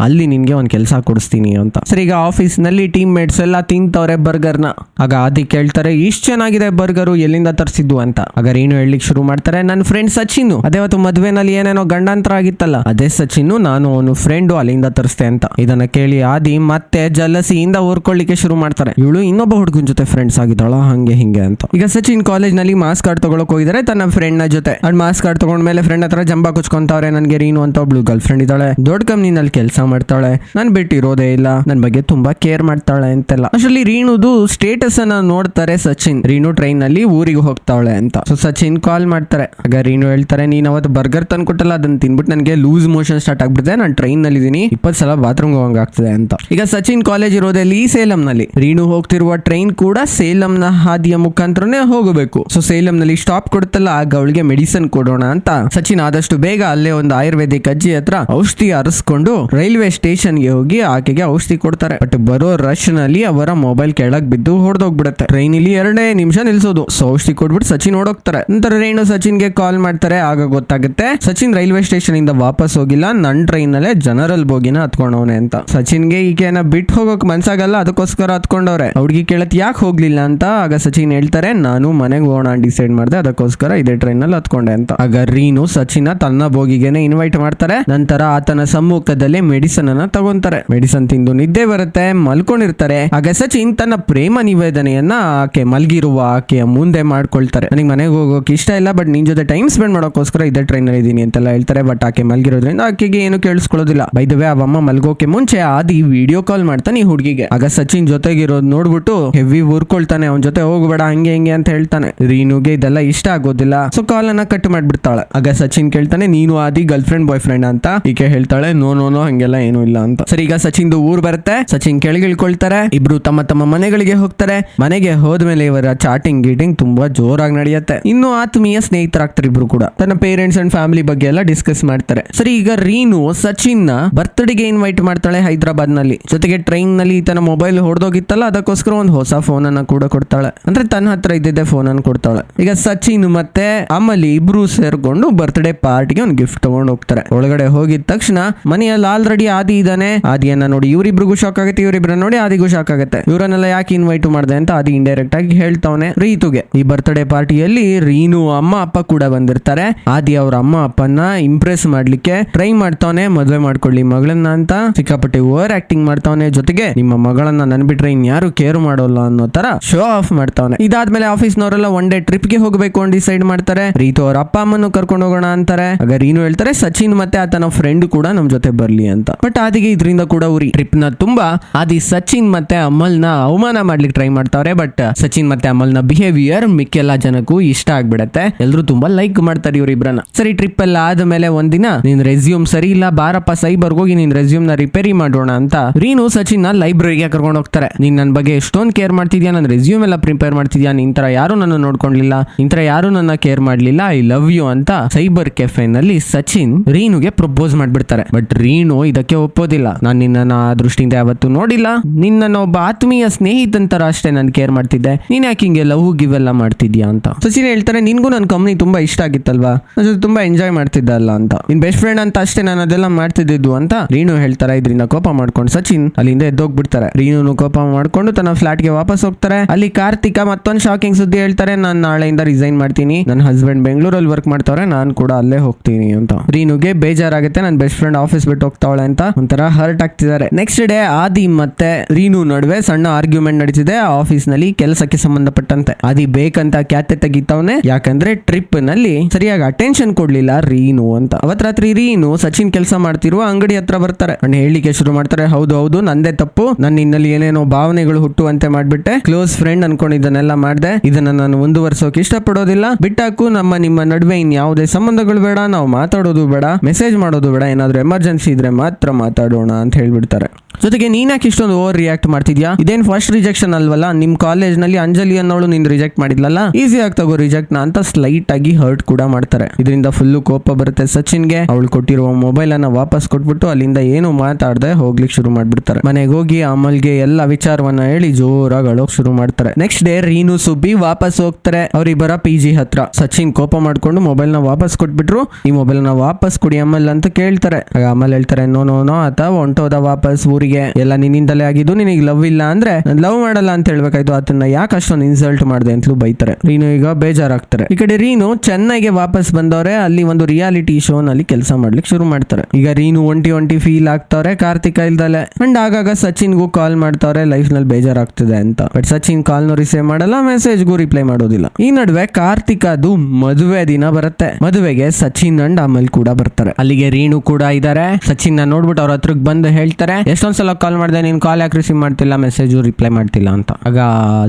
ಅಲ್ಲಿ ನಿನ್ಗೆ ಒಂದು ಕೆಲಸ ಕೊಡಿಸ್ತೀನಿ ಅಂತ. ಸರಿ, ಈಗ ಆಫೀಸ್ನಲ್ಲಿ ಟೀಮ್ ಮೇಟ್ಸ್ ಎಲ್ಲ ತಿಂತವ್ರೆ ಬರ್ಗರ್ನ ಆಗ ಆದಿ ಕೇಳ್ತಾರೆ, ಇಷ್ಟು ಚೆನ್ನಾಗಿದೆ ಬರ್ಗರು, ಎಲ್ಲಿಂದ ತರಿಸಿದ್ದು ಅಂತ? ಆಗ ರೀನು ಹೇಳಲಿಕ್ಕೆ ಶುರು ಮಾಡ್ತಾರೆ ನನ್ನ ಫ್ರೆಂಡ್ ಸಚಿನ್ ಅದೇ ಅವತ್ತು ಮದ್ವೆನಲ್ಲಿ ಏನೇನೋ ಗಂಡಾಂತರ ಆಗಿತ್ತಲ್ಲ ಅದೇ ಸಚಿನ್ ನಾನು ಅವನು ಫ್ರೆಂಡು ಅಲ್ಲಿಂದ ತರಿಸ್ತೆ ಅಂತ. ಇದನ್ನ ಕೇಳಿ ಆದಿ ಮತ್ತೆ ಜಲಸಿಯಿಂದ ಓರ್ಕೊಳ್ಳಿಕ್ಕೆ ಶುರು ಮಾಡ್ತಾರೆ. ಇವಳು ಇನ್ನೊಬ್ಬ ಹುಡುಗನ ಜೊತೆ ಫ್ರೆಂಡ್ಸ್ ಆಗಿದ್ದಾಳ, ಹಂಗೆ ಹಿಂಗೆ ಅಂತ. ಈಗ ಸಚಿನ್ ಕಾಲೇಜ್ನಲ್ಲಿ ಮಾಸ್ ಕಾರ್ಡ್ ತಗೊಳಕ್ ಹೋಗಿದ್ದಾರೆ ತನ್ನ ಫ್ರೆಂಡ್ನ ಜೊತೆ. ಅಂಡ್ ಮಾಸ್ಕ್ ಕಾರ್ಡ್ ತಗೊಂಡ್ಮೇಲೆ ಫ್ರೆಂಡ್ ಹತ್ರ ಜಂಬಾ ಕುಚ್ಕೊಂತವ್ರೆ, ನನ್ಗೆ ರೀನು ಅಂತ ಒಬ್ಳು ಗರ್ಲ್ ಫ್ರೆಂಡ್ ಇದ್ದಾಳೆ. ದೊಡ್ಡ ಕಂಪ್ನಿನಲ್ಲಿ ಕೆಲಸ ಮಾಡ್ತಾಳೆ. ನಾನು ಬಿಟ್ಟಿರೋದೇ ಇಲ್ಲ. ನನ್ನ ಬಗ್ಗೆ ತುಂಬಾ ಕೇರ್ ಮಾಡ್ತಾಳೆ ಅಂತೆಲ್ಲ. ಅಷ್ಟರಲ್ಲಿ ರೀಣುದು ಸ್ಟೇಟಸ್ ಅನ್ನ ನೋಡ್ತಾರೆ ಸಚಿನ್. ರೀಣು ಟ್ರೈನ್ನಲ್ಲಿ ಊರಿಗೆ ಹೋಗ್ತಾಳೆ ಅಂತ. ಸೊ ಸಚಿನ್ ಕಾಲ್ ಮಾಡ್ತಾರೆ. ಆಗ ರೀಣು ಹೇಳ್ತಾರೆ, ನೀನ್ ಅವತ್ತು ಬರ್ಗರ್ ತಂದ್ಕೊಟ್ಟಲ್ಲ? ಅದನ್ನ ತಿನ್ಬಿಟ್ಟು ನನಗೆ ಲೂಸ್ ಮೋಷನ್ ಸ್ಟಾರ್ಟ್ ಆಗ್ಬಿಟ್ಟಿದೆ ನಾನು ಟ್ರೈನ್ನಲ್ಲಿ ಇದೀನಿ ಇಪ್ಪತ್ತು ಸಲ ಬಾತ್ರೂಮ್ ಹೋಗಂಗ್ ಆಗ್ತದೆ ಅಂತ. ಈಗ ಸಚಿನ್ ಕಾಲೇಜ್ ಇರೋದಲ್ಲಿ ಸೇಲಂ ನಲ್ಲಿ ರೀಣು ಹೋಗ್ತಿರುವ ಟ್ರೈನ್ ಕೂಡ ಸೇಲಂನ ಹಾದಿಯ ಮುಖಾಂತರನೇ ಹೋಗಬೇಕು. ಸೊ ಸೇಲಂ ನಲ್ಲಿ ಸ್ಟಾಪ್ ಕೊಡುತ್ತಲ್ಲ, ಆಗ ಅವಳಿಗೆ ಮೆಡಿಸನ್ ಕೊಡೋಣ ಅಂತ. ಸಚಿನ್ ಆದಷ್ಟು ಬೇಗ ಅಲ್ಲೇ ಒಂದು ಆಯುರ್ವೇದಿಕ್ ಅಜ್ಜಿ ಹತ್ರ ಔಷಧಿ ಅರಸ್ಕೊಂಡು ರೈಲ್ವೆ ಸ್ಟೇಷನ್ಗೆ ಹೋಗಿ ಆಕೆಗೆ ಔಷಧಿ ಕೊಡ್ತಾರೆ. ಬಟ್ ಬರೋ ರಶ್ನಲ್ಲಿ ಅವರ ಮೊಬೈಲ್ ಕೆಳಗ್ ಬಿದ್ದು ಹೊಡೆದೋಗ್ಬಿಡುತ್ತೆ ಟ್ರೈನ್ ಇಲ್ಲಿ ಎರಡೇ ನಿಮಿಷ ನಿಲ್ಸೋದು. ಸೊ ಔಷಧಿ ಕೊಟ್ಬಿಟ್ಟು ಸಚಿನ್ ಓಡೋಗ್ತಾರೆ. ನಂತರ ರೇಣು ಸಚಿನ್ಗೆ ಕಾಲ್ ಮಾಡ್ತಾರೆ. ಆಗ ಗೊತ್ತಾಗುತ್ತೆ, ಸಚಿನ್ ರೈಲ್ವೆ ಸ್ಟೇಷನ್ ಇಂದ ವಾಪಸ್ ಹೋಗಿಲ್ಲ. ನನ್ ಟ್ರೈನ್ ನಲ್ಲೇ ಜನರಲ್ ಬೋಗಿನ ಹತ್ಕೊಂಡವನೆ ಅಂತ. ಸಚಿನ್ಗೆ ಈಕೆನ ಬಿಟ್ಟು ಹೋಗೋಕ್ ಮನ್ಸಾಗಲ್ಲ. ಅದಕ್ಕೋಸ್ಕರ ಹತ್ಕೊಂಡವ್ರೆ. ಹುಡುಗಿ ಕೇಳತ್ ಯಾಕೆ ಹೋಗ್ಲಿಲ್ಲ ಅಂತ ಆಗ ಸಚಿನ್ ಹೇಳ್ತಾರೆ, ನಾನು ಮನೆಗೆ ಹೋಗೋಣ ಡಿಸೈಡ್ ಮಾಡಿದೆ. ಅದಕ್ಕೋಸ್ಕರ ಇದೇ ಟ್ರೈನ್ನಲ್ಲಿ ಹತ್ಕೊಂಡೆ ಅಂತ. ಆಗ ರೀನು ಸಚಿನ್ ತನ್ನ ಬೋಗಿಗೆನೆ ಇನ್ವೈಟ್ ಮಾಡ್ತಾರೆ. ನಂತರ ಆತನ ಸಮ್ಮುಖದಲ್ಲಿ ಮೆಡಿಸನ್ ಅನ್ನ ತಗೊಂತಾರೆ. ಮೆಡಿಸನ್ ತಿಂದು ನಿದ್ದೆ ಬರುತ್ತೆ, ಮಲ್ಕೊಂಡಿರ್ತಾರೆ. ಆಗ ಸಚಿನ್ ತನ್ನ ಪ್ರೇಮ ನಿವೇದನೆಯನ್ನ ಆಕೆ ಮಲ್ಗಿರುವ ಆಕೆಯ ಮುಂದೆ ಮಾಡ್ಕೊಳ್ತಾರೆ. ನನಗೆ ಮನೆಗೆ ಹೋಗೋಕೆ ಇಷ್ಟ ಇಲ್ಲ ಬಟ್ ನಿನ್ ಜೊತೆ ಟೈಮ್ ಸ್ಪೆಂಡ್ ಮಾಡೋಕ್ಕೋಸ್ಕರ ಇದೇ ಟ್ರೈನ್ ಅಲ್ಲಿ ಇದೀನಿ ಅಂತೆಲ್ಲ ಹೇಳ್ತಾರೆ ಬಟ್ ಆಕೆ ಮಲ್ಗಿರೋದ್ರಿಂದ ಆಕೆಗೆ ಏನು ಕೇಳಿಸ್ಕೊಳ್ಳೋದಿಲ್ಲ. ಬೈದವೆ ಅವಮ್ಮ ಮಲ್ಗೋಕೆ ಮುಂಚೆ ಆದಿ ವಿಡಿಯೋ ಕಾಲ್ ಮಾಡ್ತಾನೆ ಈ ಹುಡುಗಿಗೆ. ಆಗ ಸಚಿನ್ ಜೊತೆಗಿರೋದು ನೋಡ್ಬಿಟ್ಟು ಹೆವಿ ಊರ್ಕೊಳ್ತಾನೆ, ಅವನ ಜೊತೆ ಹೋಗ್ಬೇಡ, ಹಂಗೆ, ಹಿಂಗೆ ಅಂತ ಹೇಳ್ತಾನೆ. ರೀನುಗೆ ಇದೆಲ್ಲ ಇಷ್ಟ ಆಗೋದಿಲ್ಲ ಸೊ ಕಾಲ್ ಅನ್ನ ಕಟ್ ಮಾಡ್ಬಿಡ್ತಾಳೆ. ಆಗ ಸಚಿನ್ ಕೇಳ್ತಾನೆ, ನೀನು ಆದಿ ಗರ್ಲ್ ಫ್ರೆಂಡ್ ಬಾಯ್ ಫ್ರೆಂಡ್ ಅಂತ? ಈಕೆ ಹೇಳ್ತಾಳೆ ನೋ ನೋ ನೋ ಹಂಗೆಲ್ಲ ಏನು ಇಲ್ಲ ಅಂತ. ಸರಿ, ಈಗ ಸಚಿನ್ದು ಊರ್ ಬರುತ್ತೆ. ಸಚಿನ್ ಕೆಳಗಿಳ್ಕೊಳ್ತಾರೆ. ಇಬ್ರು ತಮ್ಮ ತಮ್ಮ ಮನೆಗಳಿಗೆ ಹೋಗ್ತಾರೆ. ಮನೆಗೆ ಹೋದ್ಮೇಲೆ ಇವರ ಚಾಟಿಂಗ್ ಗೀಟಿಂಗ್ ತುಂಬಾ ಜೋರಾಗಿ ನಡೆಯುತ್ತೆ. ಇನ್ನು ಆತ್ಮೀಯ ಸ್ನೇಹಿತರಾಗ್ತಾರೆ ಇಬ್ರು ಕೂಡ. ತನ್ನ ಪೇರೆಂಟ್ಸ್ ಅಂಡ್ ಫ್ಯಾಮಿಲಿ ಬಗ್ಗೆ ಎಲ್ಲ ಡಿಸ್ಕಸ್ ಮಾಡ್ತಾರೆ. ಸರಿ, ಈಗ ರೀನು ಸಚಿನ್ನ ಬರ್ತ್ಡೇಗೆ ಇನ್ವೈಟ್ ಮಾಡ್ತಾಳೆ ಹೈದರಾಬಾದ್ನಲ್ಲಿ ಜೊತೆಗೆ ಟ್ರೈನ್ನಲ್ಲಿ ತನ್ನ ಮೊಬೈಲ್ ಹೊಡೆದೋಗಿತ್ತಲ್ಲ, ಅದಕ್ಕೋಸ್ಕರ ಒಂದು ಹೊಸ ಫೋನ್ ಅನ್ನ ಕೂಡ ಕೊಡ್ತಾಳೆ. ಅಂದ್ರೆ ತನ್ನ ಹತ್ರ ಇದ್ದಿದ್ದೆ ಫೋನ್ ಅನ್ನು ಕೊಡ್ತಾಳೆ. ಈಗ ಸಚಿನ್ ಮತ್ತೆ ಅಮಲಿ ಇಬ್ರು ಸೇರ್ಕೊಂಡು ಬರ್ತ್ಡೇ ಪಾರ್ಟಿಗೆ ಒಂದು ಗಿಫ್ಟ್ ತಗೊಂಡು ಹೋಗ್ತಾರೆ ಒಳಗಡೆ ಹೋಗಿದ ತಕ್ಷಣ ಮನೆಯಲ್ಲಿ ಆಲ್ರೆಡಿ ಆದಿ ಇದ್ದಾನೆ. ಆದಿಯನ್ನ ನೋಡಿ ಇವರಿಬ್ರಿಗೂ ಶಾಕ್ ಆಗುತ್ತೆ, ಇವರಿಬ್ರನ್ನ ನೋಡಿ ಆದಿಗೂ ಶಾಕ್ ಆಗುತ್ತೆ. ಇವರನ್ನೆಲ್ಲ ಯಾಕೆ ಇನ್ವೈಟ್ ಮಾಡಿದೆ ಅಂತ ಆದಿ ಇಂಡೈರೆಕ್ಟ್ ಆಗಿ ಹೇಳ್ತಾವನೆ ರೀತುಗೆ. ಈ ಬರ್ತ್ಡೇ ಪಾರ್ಟಿಯಲ್ಲಿ ರೀನು ಅಮ್ಮ ಅಪ್ಪ ಕೂಡ ಬಂದಿರ್ತಾರೆ. ಆದಿ ಅವ್ರ ಅಮ್ಮ ಅಪ್ಪನ ಇಂಪ್ರೆಸ್ ಮಾಡ್ಲಿಕ್ಕೆ ಟ್ರೈ ಮಾಡ್ತಾವನೆ, ಮದುವೆ ಮಾಡ್ಕೊಳ್ಳಿ ಮಗಳನ್ನ ಅಂತ. ಸಿಕ್ಕಾಪಟ್ಟೆ ಓವರ್ ಆಕ್ಟಿಂಗ್ ಮಾಡ್ತಾವನೆ ಜೊತೆಗೆ ನಿಮ್ಮ ಮಗಳನ್ನ ನನ್ ಬಿಟ್ರೆ ಇನ್ಯಾರು ಕೇರ್ ಮಾಡೋಲ್ಲ ಅನ್ನೋ ತರ ಶೋ ಆಫ್ ಮಾಡ್ತಾವನೆ. ಇದಾದ್ಮೇಲೆ ಆಫೀಸ್ ನವರೆಲ್ಲ ಒನ್ ಡೇ ಟ್ರಿಪ್ಗೆ ಹೋಗಬೇಕು ಅಂತ ಡಿಸೈಡ್ ಮಾಡ್ತಾರೆ. ರೀತು ಅವ್ರ ಅಪ್ಪ ಅಮ್ಮನ್ನು ಕರ್ಕೊಂಡು ಹೋಗೋಣ ಅಂತಾರೆ. ಆಗ ರೀನು ಹೇಳ್ತಾರೆ, ಸಚಿನ್ ಮತ್ತೆ ಆತನ ಫ್ರೆಂಡ್ ಕೂಡ ನಮ್ ಜೊತೆ ಬರ್ಲಿ ಅಂತ. ಬಟ್ ಆದಿಗೆ ಇದರಿಂದ ಕೂಡ ಉರಿ. ಟ್ರಿಪ್ನ ತುಂಬಾ ಆದಿ ಸಚಿನ್ ಮತ್ತೆ ಅಮಲ್ನ ಅವಮಾನ ಮಾಡ್ಲಿಕ್ಕೆ ಟ್ರೈ ಮಾಡ್ತಾವ್ರೆ ಬಟ್ ಸಚಿನ್ ಮತ್ತೆ ಅಮಲ್ನ ಬಿಹೇವಿಯರ್ ಮಿಕ್ಕೆಲ್ಲ ಜನಕ್ಕೂ ಇಷ್ಟ ಆಗ್ಬಿಡತ್ತೆ. ಎಲ್ರು ತುಂಬಾ ಲೈಕ್ ಮಾಡ್ತಾರೆ ಇವ್ರಿಬ್ರನ್ನ ಸರಿ ಟ್ರಿಪ್ ಎಲ್ಲ ಆದ್ಮೇಲೆ ಒಂದಿನ ನಿನ್ ರೆಸ್ಯೂಮ್ ಸರಿ ಇಲ್ಲ, ಬಾರಪ್ಪ ಸೈಬರ್ಗ್ ಹೋಗಿ ನಿನ್ ರೆಸ್ಯೂಮ್ನ ರಿಪೇರಿ ಮಾಡೋಣ ಅಂತ ರೀನು ಸಚಿನ್ನ ಲೈಬ್ರರಿಗೆ ಕರ್ಕೊಂಡು ಹೋಗ್ತಾರೆ. ನೀನ್ ನನ್ ಬಗ್ಗೆ ಎಷ್ಟೊಂದು ಕೇರ್ ಮಾಡ್ತಿದ್ಯಾ? ನನ್ನ ರೆಸ್ಯೂಮ್ ಎಲ್ಲ ಪ್ರಿಪೇರ್ ಮಾಡ್ತಿದ್ಯಾ? ನಿನ್ ತರ ಯಾರು ನನ್ನ ನೋಡ್ಕೊಂಡಿಲ್ಲ. ನಿನ್ ತರ ಯಾರು ನನ್ನ ಕೇರ್ ಮಾಡ್ಲಿಲ್ಲ. ಐ ಲವ್ ಯು ಅಂತ ಸೈಬರ್ ಕೆಫೆ ನಲ್ಲಿ ಸಚಿನ್ ರೀನುಗೆ ಪ್ರಪೋಸ್ ಮಾಡ್ಬಿಡ್ತಾರೆ. ಬಟ್ ರೀನು ಇದಕ್ಕೆ ಒಪ್ಪೋದಿಲ್ಲ. ನಾನು ನಿನ್ನ ಆ ದೃಷ್ಟಿಯಿಂದ ಯಾವತ್ತೂ ನೋಡಿಲ್ಲ. ನಿನ್ನ ಒಬ್ಬ ಆತ್ಮೀಯ ಸ್ನೇಹಿತನ ತರ ಅಷ್ಟೇ ನಾನು ಕೇರ್ ಮಾಡ್ತಿದ್ದೆ. ನೀನ್ ಯಾಕೆ ಹಿಂಗೆ ಲವ್ ಗಿವ್ ಎಲ್ಲ ಮಾಡ್ತಿದ್ಯಾ ಅಂತ. ಸಚಿನ್ ಹೇಳ್ತಾರೆ, ನಿನ್ಗೂ ನನ್ನ ಕಂಪ್ನಿ ತುಂಬಾ ಇಷ್ಟ ಆಗಿತ್ತಲ್ವಾ? ಜೊತೆ ತುಂಬಾ ಎಂಜಾಯ್ ಮಾಡ್ತಿದ್ದ ಅಲ್ಲ ಅಂತ. ನಿನ್ ಬೆಸ್ಟ್ ಫ್ರೆಂಡ್ ಅಂತ ಅಷ್ಟೇ ನಾನು ಅದೆಲ್ಲ ಮಾಡ್ತಿದ್ದು ಅಂತ ರೀನು ಹೇಳ್ತಾರೆ. ಇದರಿಂದ ಕೋಪ ಮಾಡ್ಕೊಂಡು ಸಚಿನ್ ಅಲ್ಲಿಂದ ಎದ್ದೋಗ್ಬಿಡ್ತಾರೆ. ರೀನು ಕೋಪ ಮಾಡ್ಕೊಂಡು ತನ್ನ ಫ್ಲಾಟ್ಗೆ ವಾಪಸ್ ಹೋಗ್ತಾರೆ. ಅಲ್ಲಿ ಕಾರ್ತಿಕ ಮತ್ತೊಂದು ಶಾಕಿಂಗ್ ಸುದ್ದಿ ಹೇಳ್ತಾರೆ. ನಾನು ನಾಳೆಯಿಂದ ರಿಸೈನ್ ಮಾಡ್ತೀನಿ. ನನ್ನ ಹಸ್ಬೆಂಡ್ ಬೆಂಗಳೂರಲ್ಲಿ ವರ್ಕ್ ಮಾಡ್ತಾವ್ರೆ. ನಾನು ಕೂಡ ಅಲ್ಲೇ ಹೋಗ್ತೀನಿ ಅಂತ. ರೀನುಗೆ ಬೇಜಾರಾಗುತ್ತೆ. ನನ್ನ ಬೆಸ್ಟ್ ಫ್ರೆಂಡ್ ಆಫೀಸ್ ಬಿಟ್ಟು ಹೋಗ್ತಾವಳೆ ಅಂತ ಒಂಥರ ಹರ್ಟ್ ಆಗ್ತಿದ್ದಾರೆ. ನೆಕ್ಸ್ಟ್ ಡೇ ಆದಿ ಮತ್ತೆ ರೀನು ನಡುವೆ ಸಣ್ಣ ಆರ್ಗ್ಯುಮೆಂಟ್ ನಡೀತಿದೆ ಆಫೀಸ್ನಲ್ಲಿ ಕೆಲಸಕ್ಕೆ ಸಂಬಂಧಪಟ್ಟಂತೆ. ಆದಿ ಬೇಕಂತ ಖ್ಯಾತೆ ತೆಗಿತಾವನೆ, ಯಾಕಂದ್ರೆ ಟ್ರಿಪ್ನಲ್ಲಿ ಸರಿಯಾಗಿ ಅಟೆನ್ಷನ್ ಕೊಡ್ಲಿಲ್ಲ ರೀನು ಅಂತ. ಅವತ್ ರಾತ್ರಿ ರೀನು ಸಚಿನ್ ಕೆಲಸ ಮಾಡ್ತಿರುವ ಅಂಗಡಿ ಹತ್ರ ಬರ್ತಾರೆ. ಅಣ್ಣ ಹೇಳಿಕೆ ಶುರು ಮಾಡ್ತಾರೆ, ಹೌದು ಹೌದು, ನಂದೇ ತಪ್ಪು. ನನ್ನ ಇನ್ನಲ್ಲಿ ಏನೇನೋ ಭಾವನೆಗಳು ಹುಟ್ಟುವಂತೆ ಮಾಡ್ಬಿಟ್ಟೆ. ಕ್ಲೋಸ್ ಫ್ರೆಂಡ್ ಅನ್ಕೊಂಡು ಇದನ್ನೆಲ್ಲ ಮಾಡ್ದೆ. ಇದನ್ನ ನಾನು ಮುಂದುವರ್ಸೋಕೆ ಇಷ್ಟಪಡೋದಿಲ್ಲ. ಬಿಟ್ಟಾಕು ನಮ್ಮ ನಿಮ್ಮ ನಡುವೆ ಇನ್ ಯಾವುದೇ ಸಂಬಂಧಗಳು ಬೇಡ. ನಾವು ಮಾತಾಡೋದು ಬೇಡ. ಮೆಸೇಜ್ ಮಾಡೋದು ಬೇಡ. ಏನಾದ್ರೂ ಎಮರ್ಜೆನ್ಸಿ ಇದ್ರೆ ಮಾತ್ರ ಮಾತಾಡೋಣ ಅಂತ ಹೇಳ್ಬಿಡ್ತಾರೆ. ಜೊತೆಗೆ ನೀನ್ಯಾಕೆ ಇಷ್ಟೊಂದು ಓವರ್ ರಿಯಾಕ್ಟ್ ಮಾಡ್ತಿದ್ಯಾ? ಇದೇನ್ ಫಸ್ಟ್ ರಿಜೆಕ್ಷನ್ ಅಲ್ವಲ್ಲ? ನಿಮ್ ಕಾಲೇಜ್ನಲ್ಲಿ ಅಂಜಲಿ ಅನ್ನೋಳು ನೀನ್ ರಿಜೆಕ್ಟ್ ಮಾಡಿದ್ಲಲ್ಲ? ಈಸಿ ಆಗಿ ತಗೋ ರಿಜೆಕ್ಟ್ನ ಅಂತ ಸ್ಲೈಟ್ ಆಗಿ ಹರ್ಟ್ ಕೂಡ ಮಾಡ್ತಾರೆ. ಇದರಿಂದ ಫುಲ್ಲು ಕೋಪ ಬರುತ್ತೆ ಸಚಿನ್ಗೆ. ಅವಳು ಕೊಟ್ಟಿರುವ ಮೊಬೈಲ್ ಅನ್ನ ವಾಪಸ್ ಕೊಟ್ಬಿಟ್ಟು ಅಲ್ಲಿಂದ ಏನು ಮಾತಾಡದೆ ಹೋಗ್ಲಿಕ್ಕೆ ಶುರು ಮಾಡ್ಬಿಡ್ತಾರೆ. ಮನೆಗೆ ಹೋಗಿ ಅಮಲ್ಗೆ ಎಲ್ಲ ವಿಚಾರವನ್ನ ಹೇಳಿ ಜೋರಾಗಿ ಅಳೋಕ್ ಶುರು ಮಾಡ್ತಾರೆ. ನೆಕ್ಸ್ಟ್ ಡೇ ರೀನು ಸುಬ್ಬಿ ವಾಪಸ್ ಹೋಗ್ತಾರೆ ಅವ್ರಿಬ್ಬರ ಪಿ ಜಿ ಹತ್ರ. ಸಚಿನ್ ಕೋಪ ಮಾಡ್ಕೊಂಡು ಮೊಬೈಲ್ನ ವಾಪಸ್ ಕೊಟ್ಬಿಟ್ರು. ಈ ಮೊಬೈಲ್ನ ವಾಪಸ್ ಕೊಡಿ ಅಮಲ್ ಅಂತ ಕೇಳ್ತಾರೆ. ಆಗ ಅಮಲ್ ಹೇಳ್ತಾರೆ, ನೋ ನೋ ನೋ ಆತ ಹೊಂಟೋದ ವಾಪಸ್ ಊರಿಗೆ. ಎಲ್ಲ ನಿನ್ನಿಂದಲೇ ಆಗಿದ್ದು, ನಿನಗೆ ಲವ್ ಇಲ್ಲ ಅಂದ್ರೆ ಲವ್ ಮಾಡಲ್ಲ ಅಂತ ಹೇಳ್ಬೇಕಾಯ್ತು. ಅದನ್ನ ಯಾಕೆ ಅಷ್ಟೊಂದು ಇನ್ಸಲ್ಟ್ ಮಾಡಿದೆ? ಅಂತಲೂ ಬೈತಾರೆ. ರೀನು ಈಗ ಬೇಜಾರಾಗ್ತಾರೆ. ಈ ಕಡೆ ರೀನು ಚೆನ್ನೈಗೆ ವಾಪಸ್ ಬಂದವ್ರೆ, ಅಲ್ಲಿ ಒಂದು ರಿಯಾಲಿಟಿ ಶೋ ನಲ್ಲಿ ಕೆಲಸ ಮಾಡ್ಲಿಕ್ಕೆ ಶುರು ಮಾಡ್ತಾರೆ. ಈಗ ರೀನು ಒಂಟಿ ಒಂಟಿ ಫೀಲ್ ಆಗ್ತಾವ್ರೆ ಕಾರ್ತಿಕ ಇಲ್ದಲೆ. ಅಂಡ್ ಆಗಾಗ ಸಚಿನ್ ಗು ಕಾಲ್ ಮಾಡ್ತಾವ್ರೆ ಲೈಫ್ನಲ್ಲಿ ಬೇಜಾರಾಗ್ತಿದೆ ಅಂತ. ಬಟ್ ಸಚಿನ್ ಕಾಲ್ನ ರಿಸೀವ್ ಮಾಡಲ್ಲ ಮೆಸೇಜ್ ಗು ರಿಪ್ಲೈ ಮಾಡೋದಿಲ್ಲ. ಈ ನಡುವೆ ಕಾರ್ತಿಕದು ಮದುವೆ ದಿನ ಬರುತ್ತೆ. ಮದುವೆಗೆ ಸಚಿನ್ ಅಂಡ್ ಅಮಲ್ ಕೂಡ ಬರ್ತಾರೆ. ಅಲ್ಲಿಗೆ ರೀನು ಕೂಡ ಇದಾರೆ. ಸಚಿನ್ ನೋಡ್ಬಿಟ್ಟು ಅವ್ರ ಹತ್ರಕ್ಕೆ ಬಂದು ಹೇಳ್ತಾರೆ. ಎಷ್ಟೊಂದ್ಸಲ ಕಾಲ್ ಮಾಡಿದೆ, ನೀನ್ ಕಾಲ್ ಯಾಕೆ ರಿಸೀವ್ ಮಾಡ್ತಿಲ್ಲ? ಮೆಸೇಜ್ ರಿಪ್ಲೈ ಮಾಡ್ತಿಲ್ಲ ಅಂತ. ಆಗ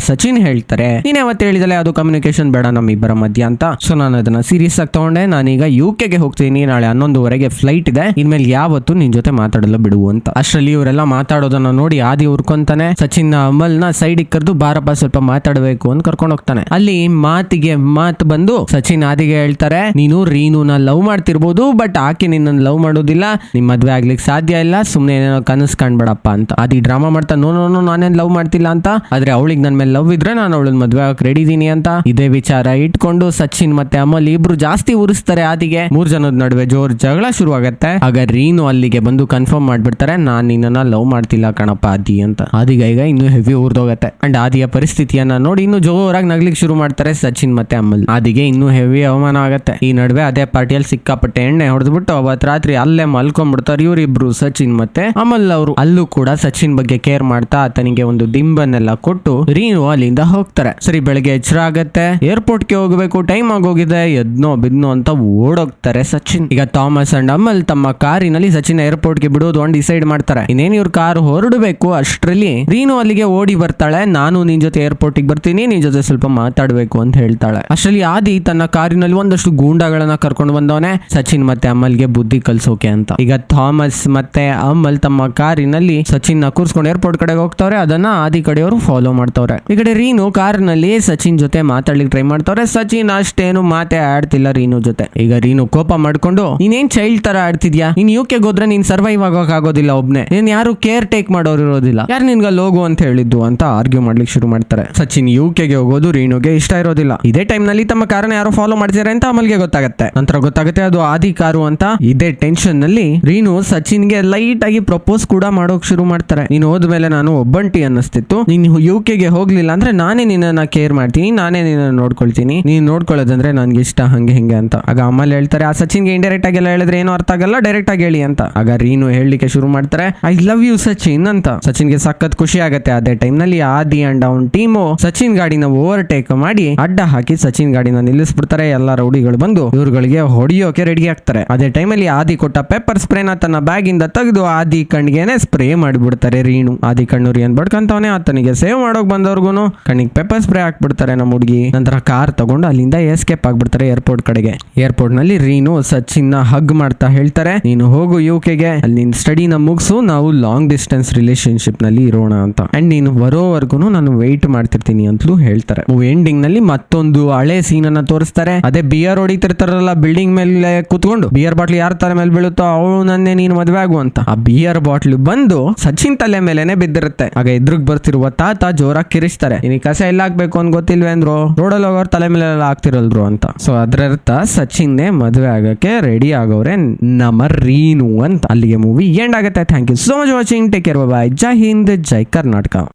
ಸಚಿನ್ ಹೇಳ್ತಾರೆ, ನೀನ್ ಯಾವತ್ತು ಹೇಳಿದಲ್ಲ ಅದು ಕಮ್ಯುನಿಕೇಶನ್ ಬೇಡ ನಮ್ ಇಬ್ಬರ ಮಧ್ಯ ಅಂತ. ಸೊ ನಾನು ಅದನ್ನ ಸೀರಿಯಸ್ ಆಗಿ ತಗೊಂಡೆ. ನಾನೀಗ ಯು ಕೆಗೆ ಹೋಗ್ತೀನಿ. ನಾಳೆ ಹನ್ನೊಂದುವರೆಗೆ ಫ್ಲೈಟ್ ಇದೆ. ಇನ್ಮೇಲೆ ಯಾವತ್ತು ನಿನ್ ಜೊತೆ ಮಾತಾಡಲು ಬಿಡು ಅಂತ. ಅಷ್ಟರಲ್ಲಿ ಇವರೆಲ್ಲ ಮಾತಾಡೋದನ್ನ ನೋಡಿ ಆದಿ ಉರ್ಕೊಂತಾನೆ. ಸಚಿನ್ ಅಮಲ್ನ ಸೈಡ್ ಕರೆದು, ಬಾರಪ್ಪ, ಸ್ವಲ್ಪ ಮಾತಾಡಬೇಕು ಅಂತ ಕರ್ಕೊಂಡು ಹೋಗ್ತಾನೆ. ಅಲ್ಲಿ ಮಾತಿಗೆ ಮಾತು ಬಂದು ಸಚಿನ್ ಆದಿಗೆ ಹೇಳ್ತಾರೆ, ನೀನು ರೀನುನ ಲವ್ ಮಾಡ್ತಿರ್ಬೋದು ಬಟ್ ಆಕೆ ನಿನ್ನ ಲವ್ ಮಾಡೋದಿಲ್ಲ. ನಿಮ್ ಮದ್ವೆ ಆಗ್ಲಿಕ್ಕೆ ಸಾಧ್ಯ ಇಲ್ಲ. ಸುಮ್ನೆ ಏನೇನೋ ಕನಸು ಕಾಣ್ಬೇಡಪ್ಪ ಅಂತ. ಆದಿ ಡ್ರಾಮಾ ಮಾಡ್ತಾ ನೋ ನೋ ನೋ ನಾನೇನ್ ಲವ್ ಮಾಡ್ತಿಲ್ಲ ಅಂತ. ಆದ್ರೆ ಅವಳಿಗೆ ನನ್ನ ಮೇಲೆ ಲವ್ ಇದ್ರೆ ನಾನು ಅವಳನ್ನ ಮದುವೆ ಆಗಕ್ ರೆಡಿ ಇದೀನಿ ಅಂತ. ಇದೇ ವಿಚಾರ ಇಟ್ಕೊಂಡು ಸಚಿನ್ ಮತ್ತೆ ಅಮಲ್ ಇಬ್ರು ಜಾಸ್ತಿ ಉರಿಸ್ತಾರೆ ಆದಿಗೆ. ಮೂರ್ ಜನದ ನಡುವೆ ಜೋರ್ ಜಗಳ ಶುರುವಾಗತ್ತೆ. ಆಗ ರೀನು ಅಲ್ಲಿಗೆ ಬಂದು ಕನ್ಫರ್ಮ್ ಮಾಡ್ಬಿಡ್ತಾರೆ, ನಾನ್ ನಿನ್ನ ಲವ್ ಮಾಡ್ತಿಲ್ಲ ಕಣಪ್ಪ ಆದಿ ಅಂತ. ಆದಿಗ ಈಗ ಇನ್ನು ಹೆವಿ ಊರ್ದೋಗತ್ತೆ ಅಂಡ್ ಆದಿಯ ಪರಿಸ್ಥಿತಿಯನ್ನ ನೋಡಿ ಇನ್ನು ಜೋರಾಗಿ ನಗ್ಲಿಕ್ಕೆ ಶುರು ಮಾಡ್ತಾರೆ ಸಚಿನ್ ಮತ್ತೆ ಅಮಲ್. ಆದಿಗೆ ಇನ್ನೂ ಹೆವಿ ಅವಮಾನ ಆಗತ್ತೆ. ಈ ನಡುವೆ ಅದೇ ಪಾರ್ಟಿಯಲ್ಲಿ ಸಿಕ್ಕಾಪಟ್ಟೆ ಎಣ್ಣೆ ಹೊಡೆದ್ಬಿಟ್ಟು ಅವತ್ ರಾತ್ರಿ ಅಲ್ಲೇ ಮಲ್ಕೊಂಡ್ಬಿಡ್ತಾರೆ. ಇವರಿಬ್ರು ಸಚಿನ್ ಮತ್ತೆ ಅಮಲ್ ಅವರು. ಅಲ್ಲೂ ಕೂಡ ಸಚಿನ್ ಬಗ್ಗೆ ಕೇರ್ ಮಾಡ್ತಾ ಆತನಿಗೆ ಒಂದು ದಿಂಬನ್ನೆಲ್ಲ ಕೊಟ್ಟು ರೀನು ಅಲ್ಲಿಂದ ಹೋಗ್ತಾರೆ. ಸರಿ, ಬೆಳಗ್ಗೆ ಎಚ್ಚರ ಆಗತ್ತೆ ಏರ್ಪೋರ್ಟ್ಗೆ ಹೋಗಬೇಕು ಟೈಮ್ ಆಗೋಗಿದೆ. ಎದ್ನೋ ಬಿದ್ನೋ ಅಂತ ಓಡೋಗ್ತಾರೆ ಸಚಿನ್. ಈಗ ಥಾಮಸ್ ಅಂಡ್ ಅಮಲ್ ತಮ್ಮ ಕಾರಿನಲ್ಲಿ ಸಚಿನ್ ಏರ್ಪೋರ್ಟ್ಗೆ ಬಿಡೋದು ಅಂತ ಡಿಸೈಡ್ ಮಾಡ್ತಾರೆ. ಇನ್ನೇನ್ ಇವ್ರ ಕಾರ್ ಹೊರಡಬೇಕು ಅಷ್ಟರಲ್ಲಿ ರೀನು ಅಲ್ಲಿಗೆ ಓಡಿ ಬರ್ತಾಳೆ. ನಾನು ನಿನ್ ಜೊತೆ ಏರ್ಪೋರ್ಟ್ಗೆ ಬರ್ತೀನಿ, ನಿನ್ ಜೊತೆ ಸ್ವಲ್ಪ ಮಾತಾಡ್ಬೇಕು ಅಂತ ಹೇಳ್ತಾಳೆ. ಅಷ್ಟರಲ್ಲಿ ಆದಿ ತನ್ನ ಕಾರಿನಲ್ಲಿ ಒಂದಷ್ಟು ಗೂಂಡಾಗಳನ್ನ ಕರ್ಕೊಂಡು ಬಂದವನೇ ಸಚಿನ್ ಮತ್ತೆ ಅಮಲ್ಗೆ ಬುದ್ಧಿ ಕಲ್ಸೋಕೆ ಅಂತ. ಈಗ ಥಾಮಸ್ ಮತ್ತೆ ಅಮಲ್ ತಮ್ಮ ಕಾರಿನಲ್ಲಿ ಸಚಿನ್ನ ಕೂರ್ಸ್ಕೊಂಡು ಏರ್ಪೋರ್ಟ್ ಕಡೆಗೆ ಹೋಗ್ತಾವ್ರೆ. ಅದನ್ನ ಆದಿ ಕಡೆಯವರು ಫಾಲೋ ಮಾಡ್ತಾವ್ರೆ. ಈ ಕಡೆ ರೀನು ಕಾರ್ನಲ್ಲಿ ಸಚಿನ್ ಜೊತೆ ಮಾತಾಡ್ಲಿಕ್ಕೆ ಟ್ರೈ ಮಾಡ್ತಾವ್ರೆ. ಸಚಿನ್ ಅಷ್ಟೇನು ಮಾತೆ ಆಡ್ತಿಲ್ಲ ರೀನು ಜೊತೆ. ಈಗ ರೀನು ಕೋಪ ಮಾಡ್ಕೊಂಡು, ನೀನೇನ್ ಚೈಲ್ಡ್ ತರ ಆಡ್ತಿದ್ಯಾ? ನೀನ್ ಯು ಕೆ ಹೋದ್ರೆ ನೀನ್ ಸರ್ವೈವ್ ಆಗೋಕ್ ಆಗೋದಿಲ್ಲ ಒಬ್ನೇ. ನೀನ್ ಯಾರು ಕೇರ್ ಟೇಕ್ ಮಾಡೋರು ಇರೋದಿಲ್ಲ. ಯಾರು ನಿನ್ಗೆ ಲೋಗು ಅಂತ ಹೇಳಿದ್ದು ಅಂತ ಆರ್ಗ್ಯೂ ಮಾಡ್ಲಿಕ್ಕೆ ಶುರು ಮಾಡ್ತಾರೆ. ಸಚಿನ್ ಯು ಕೆಗೆ ಹೋಗೋದು ರೀನುಗೆ ಇಷ್ಟ ಇರೋದಿಲ್ಲ. ಇದೇ ಟೈಮ್ನಲ್ಲಿ ತಮ್ಮ ಕಾರನ್ನ ಯಾರು ಫಾಲೋ ಮಾಡ್ತಿದ್ದಾರೆ ಅಂತ ಅಮಲ್ಗೆ ಗೊತ್ತಾಗುತ್ತೆ. ನಂತರ ಗೊತ್ತಾಗುತ್ತೆ ಅದು ಆದಿ ಕಾರು ಅಂತ. ಇದೇ ಟೆನ್ಷನ್ನಲ್ಲಿ ರೀನು ಸಚಿನ್ಗೆ ಲೈಟ್ ಆಗಿ ಪ್ರಪೋಸ್ ಕೂಡ ಮಾಡೋಕ್ ಶುರು ಮಾಡ್ತಾರೆ. ನೀನು ಹೋದ್ಮೇಲೆ ನಾನು ಒಬ್ಬಂಟಿ ಅನ್ನಿಸ್ತಿತ್ತು. ನೀನು ಯು ಕೆಗೆ ಹೋಗ್ಲಿಲ್ಲ ಅಂದ್ರೆ ನಾನೇ ನಿನ್ನನ್ನ ಕೇರ್ ಮಾಡ್ತೀನಿ, ನಾನೇ ನಿನ್ನ ನೋಡ್ಕೊಳ್ತೀನಿ. ನೀನ್ ನೋಡ್ಕೊಳ್ಳೋದಂದ್ರೆ ನನ್ಗೆ ಇಷ್ಟ, ಹಂಗೆ ಹಿಂಗೆ ಅಂತ. ಆಗ ಅಮ್ಮಲ್ಲಿ ಹೇಳ್ತಾರೆ, ಆ ಸಚಿನ್ಗೆ ಇಂಡೈರೆಕ್ಟ್ ಆಗಿ ಎಲ್ಲ ಹೇಳಿದ್ರೆ ಏನು ಅರ್ಥ ಆಗಲ್ಲ ಡೈರೆಕ್ಟ್ ಆಗಿ ಹೇಳಿ ಅಂತ. ಆಗ ರೀನು ಹೇಳಲಿಕ್ಕೆ ಶುರು ಮಾಡ್ತಾರೆ ಐ ಲವ್ ಯು ಸಚಿನ್ ಅಂತ. ಸಚಿನ್ಗೆ ಸಖತ್ ಖುಷಿ ಆಗುತ್ತೆ. ಅದೇ ಟೈಮ್ನಲ್ಲಿ ಆದಿ ಅಂಡ್ ಅವನ್ ಟೀಮು ಸಚಿನ್ ಗಾಡಿನ ಓವರ್ಟೇಕ್ ಮಾಡಿ ಅಡ್ಡ ಹಾಕಿ ಸಚಿನ್ ಗಾಡಿನ ನಿಲ್ಲಿಸ್ಬಿಡ್ತಾರೆ. ಎಲ್ಲ ರೌಡಿಗಳು ಬಂದು ಇವ್ರುಗಳಿಗೆ ಹೊಡಿಯೋಕೆ ರೆಡಿ ಆಗ್ತಾರೆ. ಅದೇ ಟೈಮಲ್ಲಿ ಆದಿ ಕೊಟ್ಟ ಪೆಪ್ಪರ್ ಸ್ಪ್ರೇನ ತನ್ನ ಬ್ಯಾಗ್ ಇಂದ ತೆಗೆದು ಆದಿ ಕಣ್ಣಿಗೆನೆ ಸ್ಪ್ರೇ ಮಾಡಿಬಿಡ್ತಾರೆ ರೀಣು. ಆದಿ ಕಣ್ಣೂರಿ ಏನ್ ಬಡ್ಕಂತವನೇ ಆತನಿಗೆ ಸೇವ್ ಮಾಡೋಕ್ ಬಂದವ್ರಿಗೂ ಕಣ್ಣಿಗೆ ಪೆಪ್ಪರ್ ಸ್ಪ್ರೇ ಹಾಕ್ಬಿಡ್ತಾರೆ ನಮ್ಮ ಹುಡುಗಿ. ನಂತರ ಕಾರ್ ತಗೊಂಡು ಅಲ್ಲಿಂದ ಎಸ್ಕೇಪ್ ಆಗ್ಬಿಡ್ತಾರೆ ಏರ್ಪೋರ್ಟ್ ಕಡೆಗೆ. ಏರ್ಪೋರ್ಟ್ನಲ್ಲಿ ರೀನು ಸಚಿನ್ನ ಹಗ್ ಮಾಡ್ತಾ ಹೇಳ್ತಾರೆ. ನೀನು ಹೋಗು ಯು ಕೆಗೆ ಅಲ್ಲಿ ಸ್ಟಡಿ ಸ್ಟಡಿನ ಮುಗಿಸು, ನಾವು ಲಾಂಗ್ ಡಿಸ್ಟೆನ್ಸ್ ರಿಲೇಶನ್ಶಿಪ್ನಲ್ಲಿ ಇರೋಣ ಅಂತ. ಅಂಡ್ ನೀನು ಬರೋವರೆಗೂ ನಾನು ವೆಯ್ಟ್ ಮಾಡ್ತಿರ್ತೀನಿ ಅಂತಲೂ ಹೇಳ್ತಾರೆ. ಎಂಡಿಂಗ್ನಲ್ಲಿ ಮತ್ತೊಂದು ಹಳೆ ಸೀನ್ ಅನ್ನ ತೋರಿಸ್ತಾರೆ. ಅದೇ ಬಿಯರ್ ಹೊಡಿತಿರ್ತಾರಲ್ಲ ಬಿಲ್ಡಿಂಗ್ ಮೇಲೆ ಕುತ್ಕೊಂಡು. ಬಿಯರ್ ಬಾಟ್ಲಿ ಯಾರ ತರ ಮೇಲೆ ಬೀಳುತ್ತೋ ಅವಳು ನನ್ನೇ ನೀನು ಮದುವೆ ಆಗು ಅಂತ. ಆ ಬಿಯರ್ ಬಾಟ್ಲ್ ಬಂದು ಸಚಿನ್ ತಲೆ ಮೇಲೆನೆ ಬಿದ್ದಿರುತ್ತೆ. ಆಗ ಎದುರುಗ್ ಬರ್ತಿರುವ ತಾತ ಜೋರಾಗಿ ಕಿರಿಸ್ತಾರೆ ನಿನಗೆ ಕಸ ಎಲ್ಲ ಹಾಕ್ಬೇಕು ಅಂತ ಗೊತ್ತಿಲ್ವೇ ಅಂದ್ರು. ರೋಡಲ್ಲಿ ಹೋಗೋರು ತಲೆ ಮೇಲೆ ಹಾಕ್ತಿರಲ್ರು ಅಂತ. ಸೊ ಅದರರ್ಥ ಸಚಿನ್ನೇ ಮದುವೆ ಆಗಕ್ಕೆ ರೆಡಿ ಆಗೋರೆ ನಮ ರೀನು ಅಂತ. ಅಲ್ಲಿಗೆ ಮೂವಿ ಎಂಡ್ ಆಗುತ್ತೆ. Thank you so much watching take care bye ಜೈ ಹಿಂದ್, ಜೈ ಕರ್ನಾಟಕ.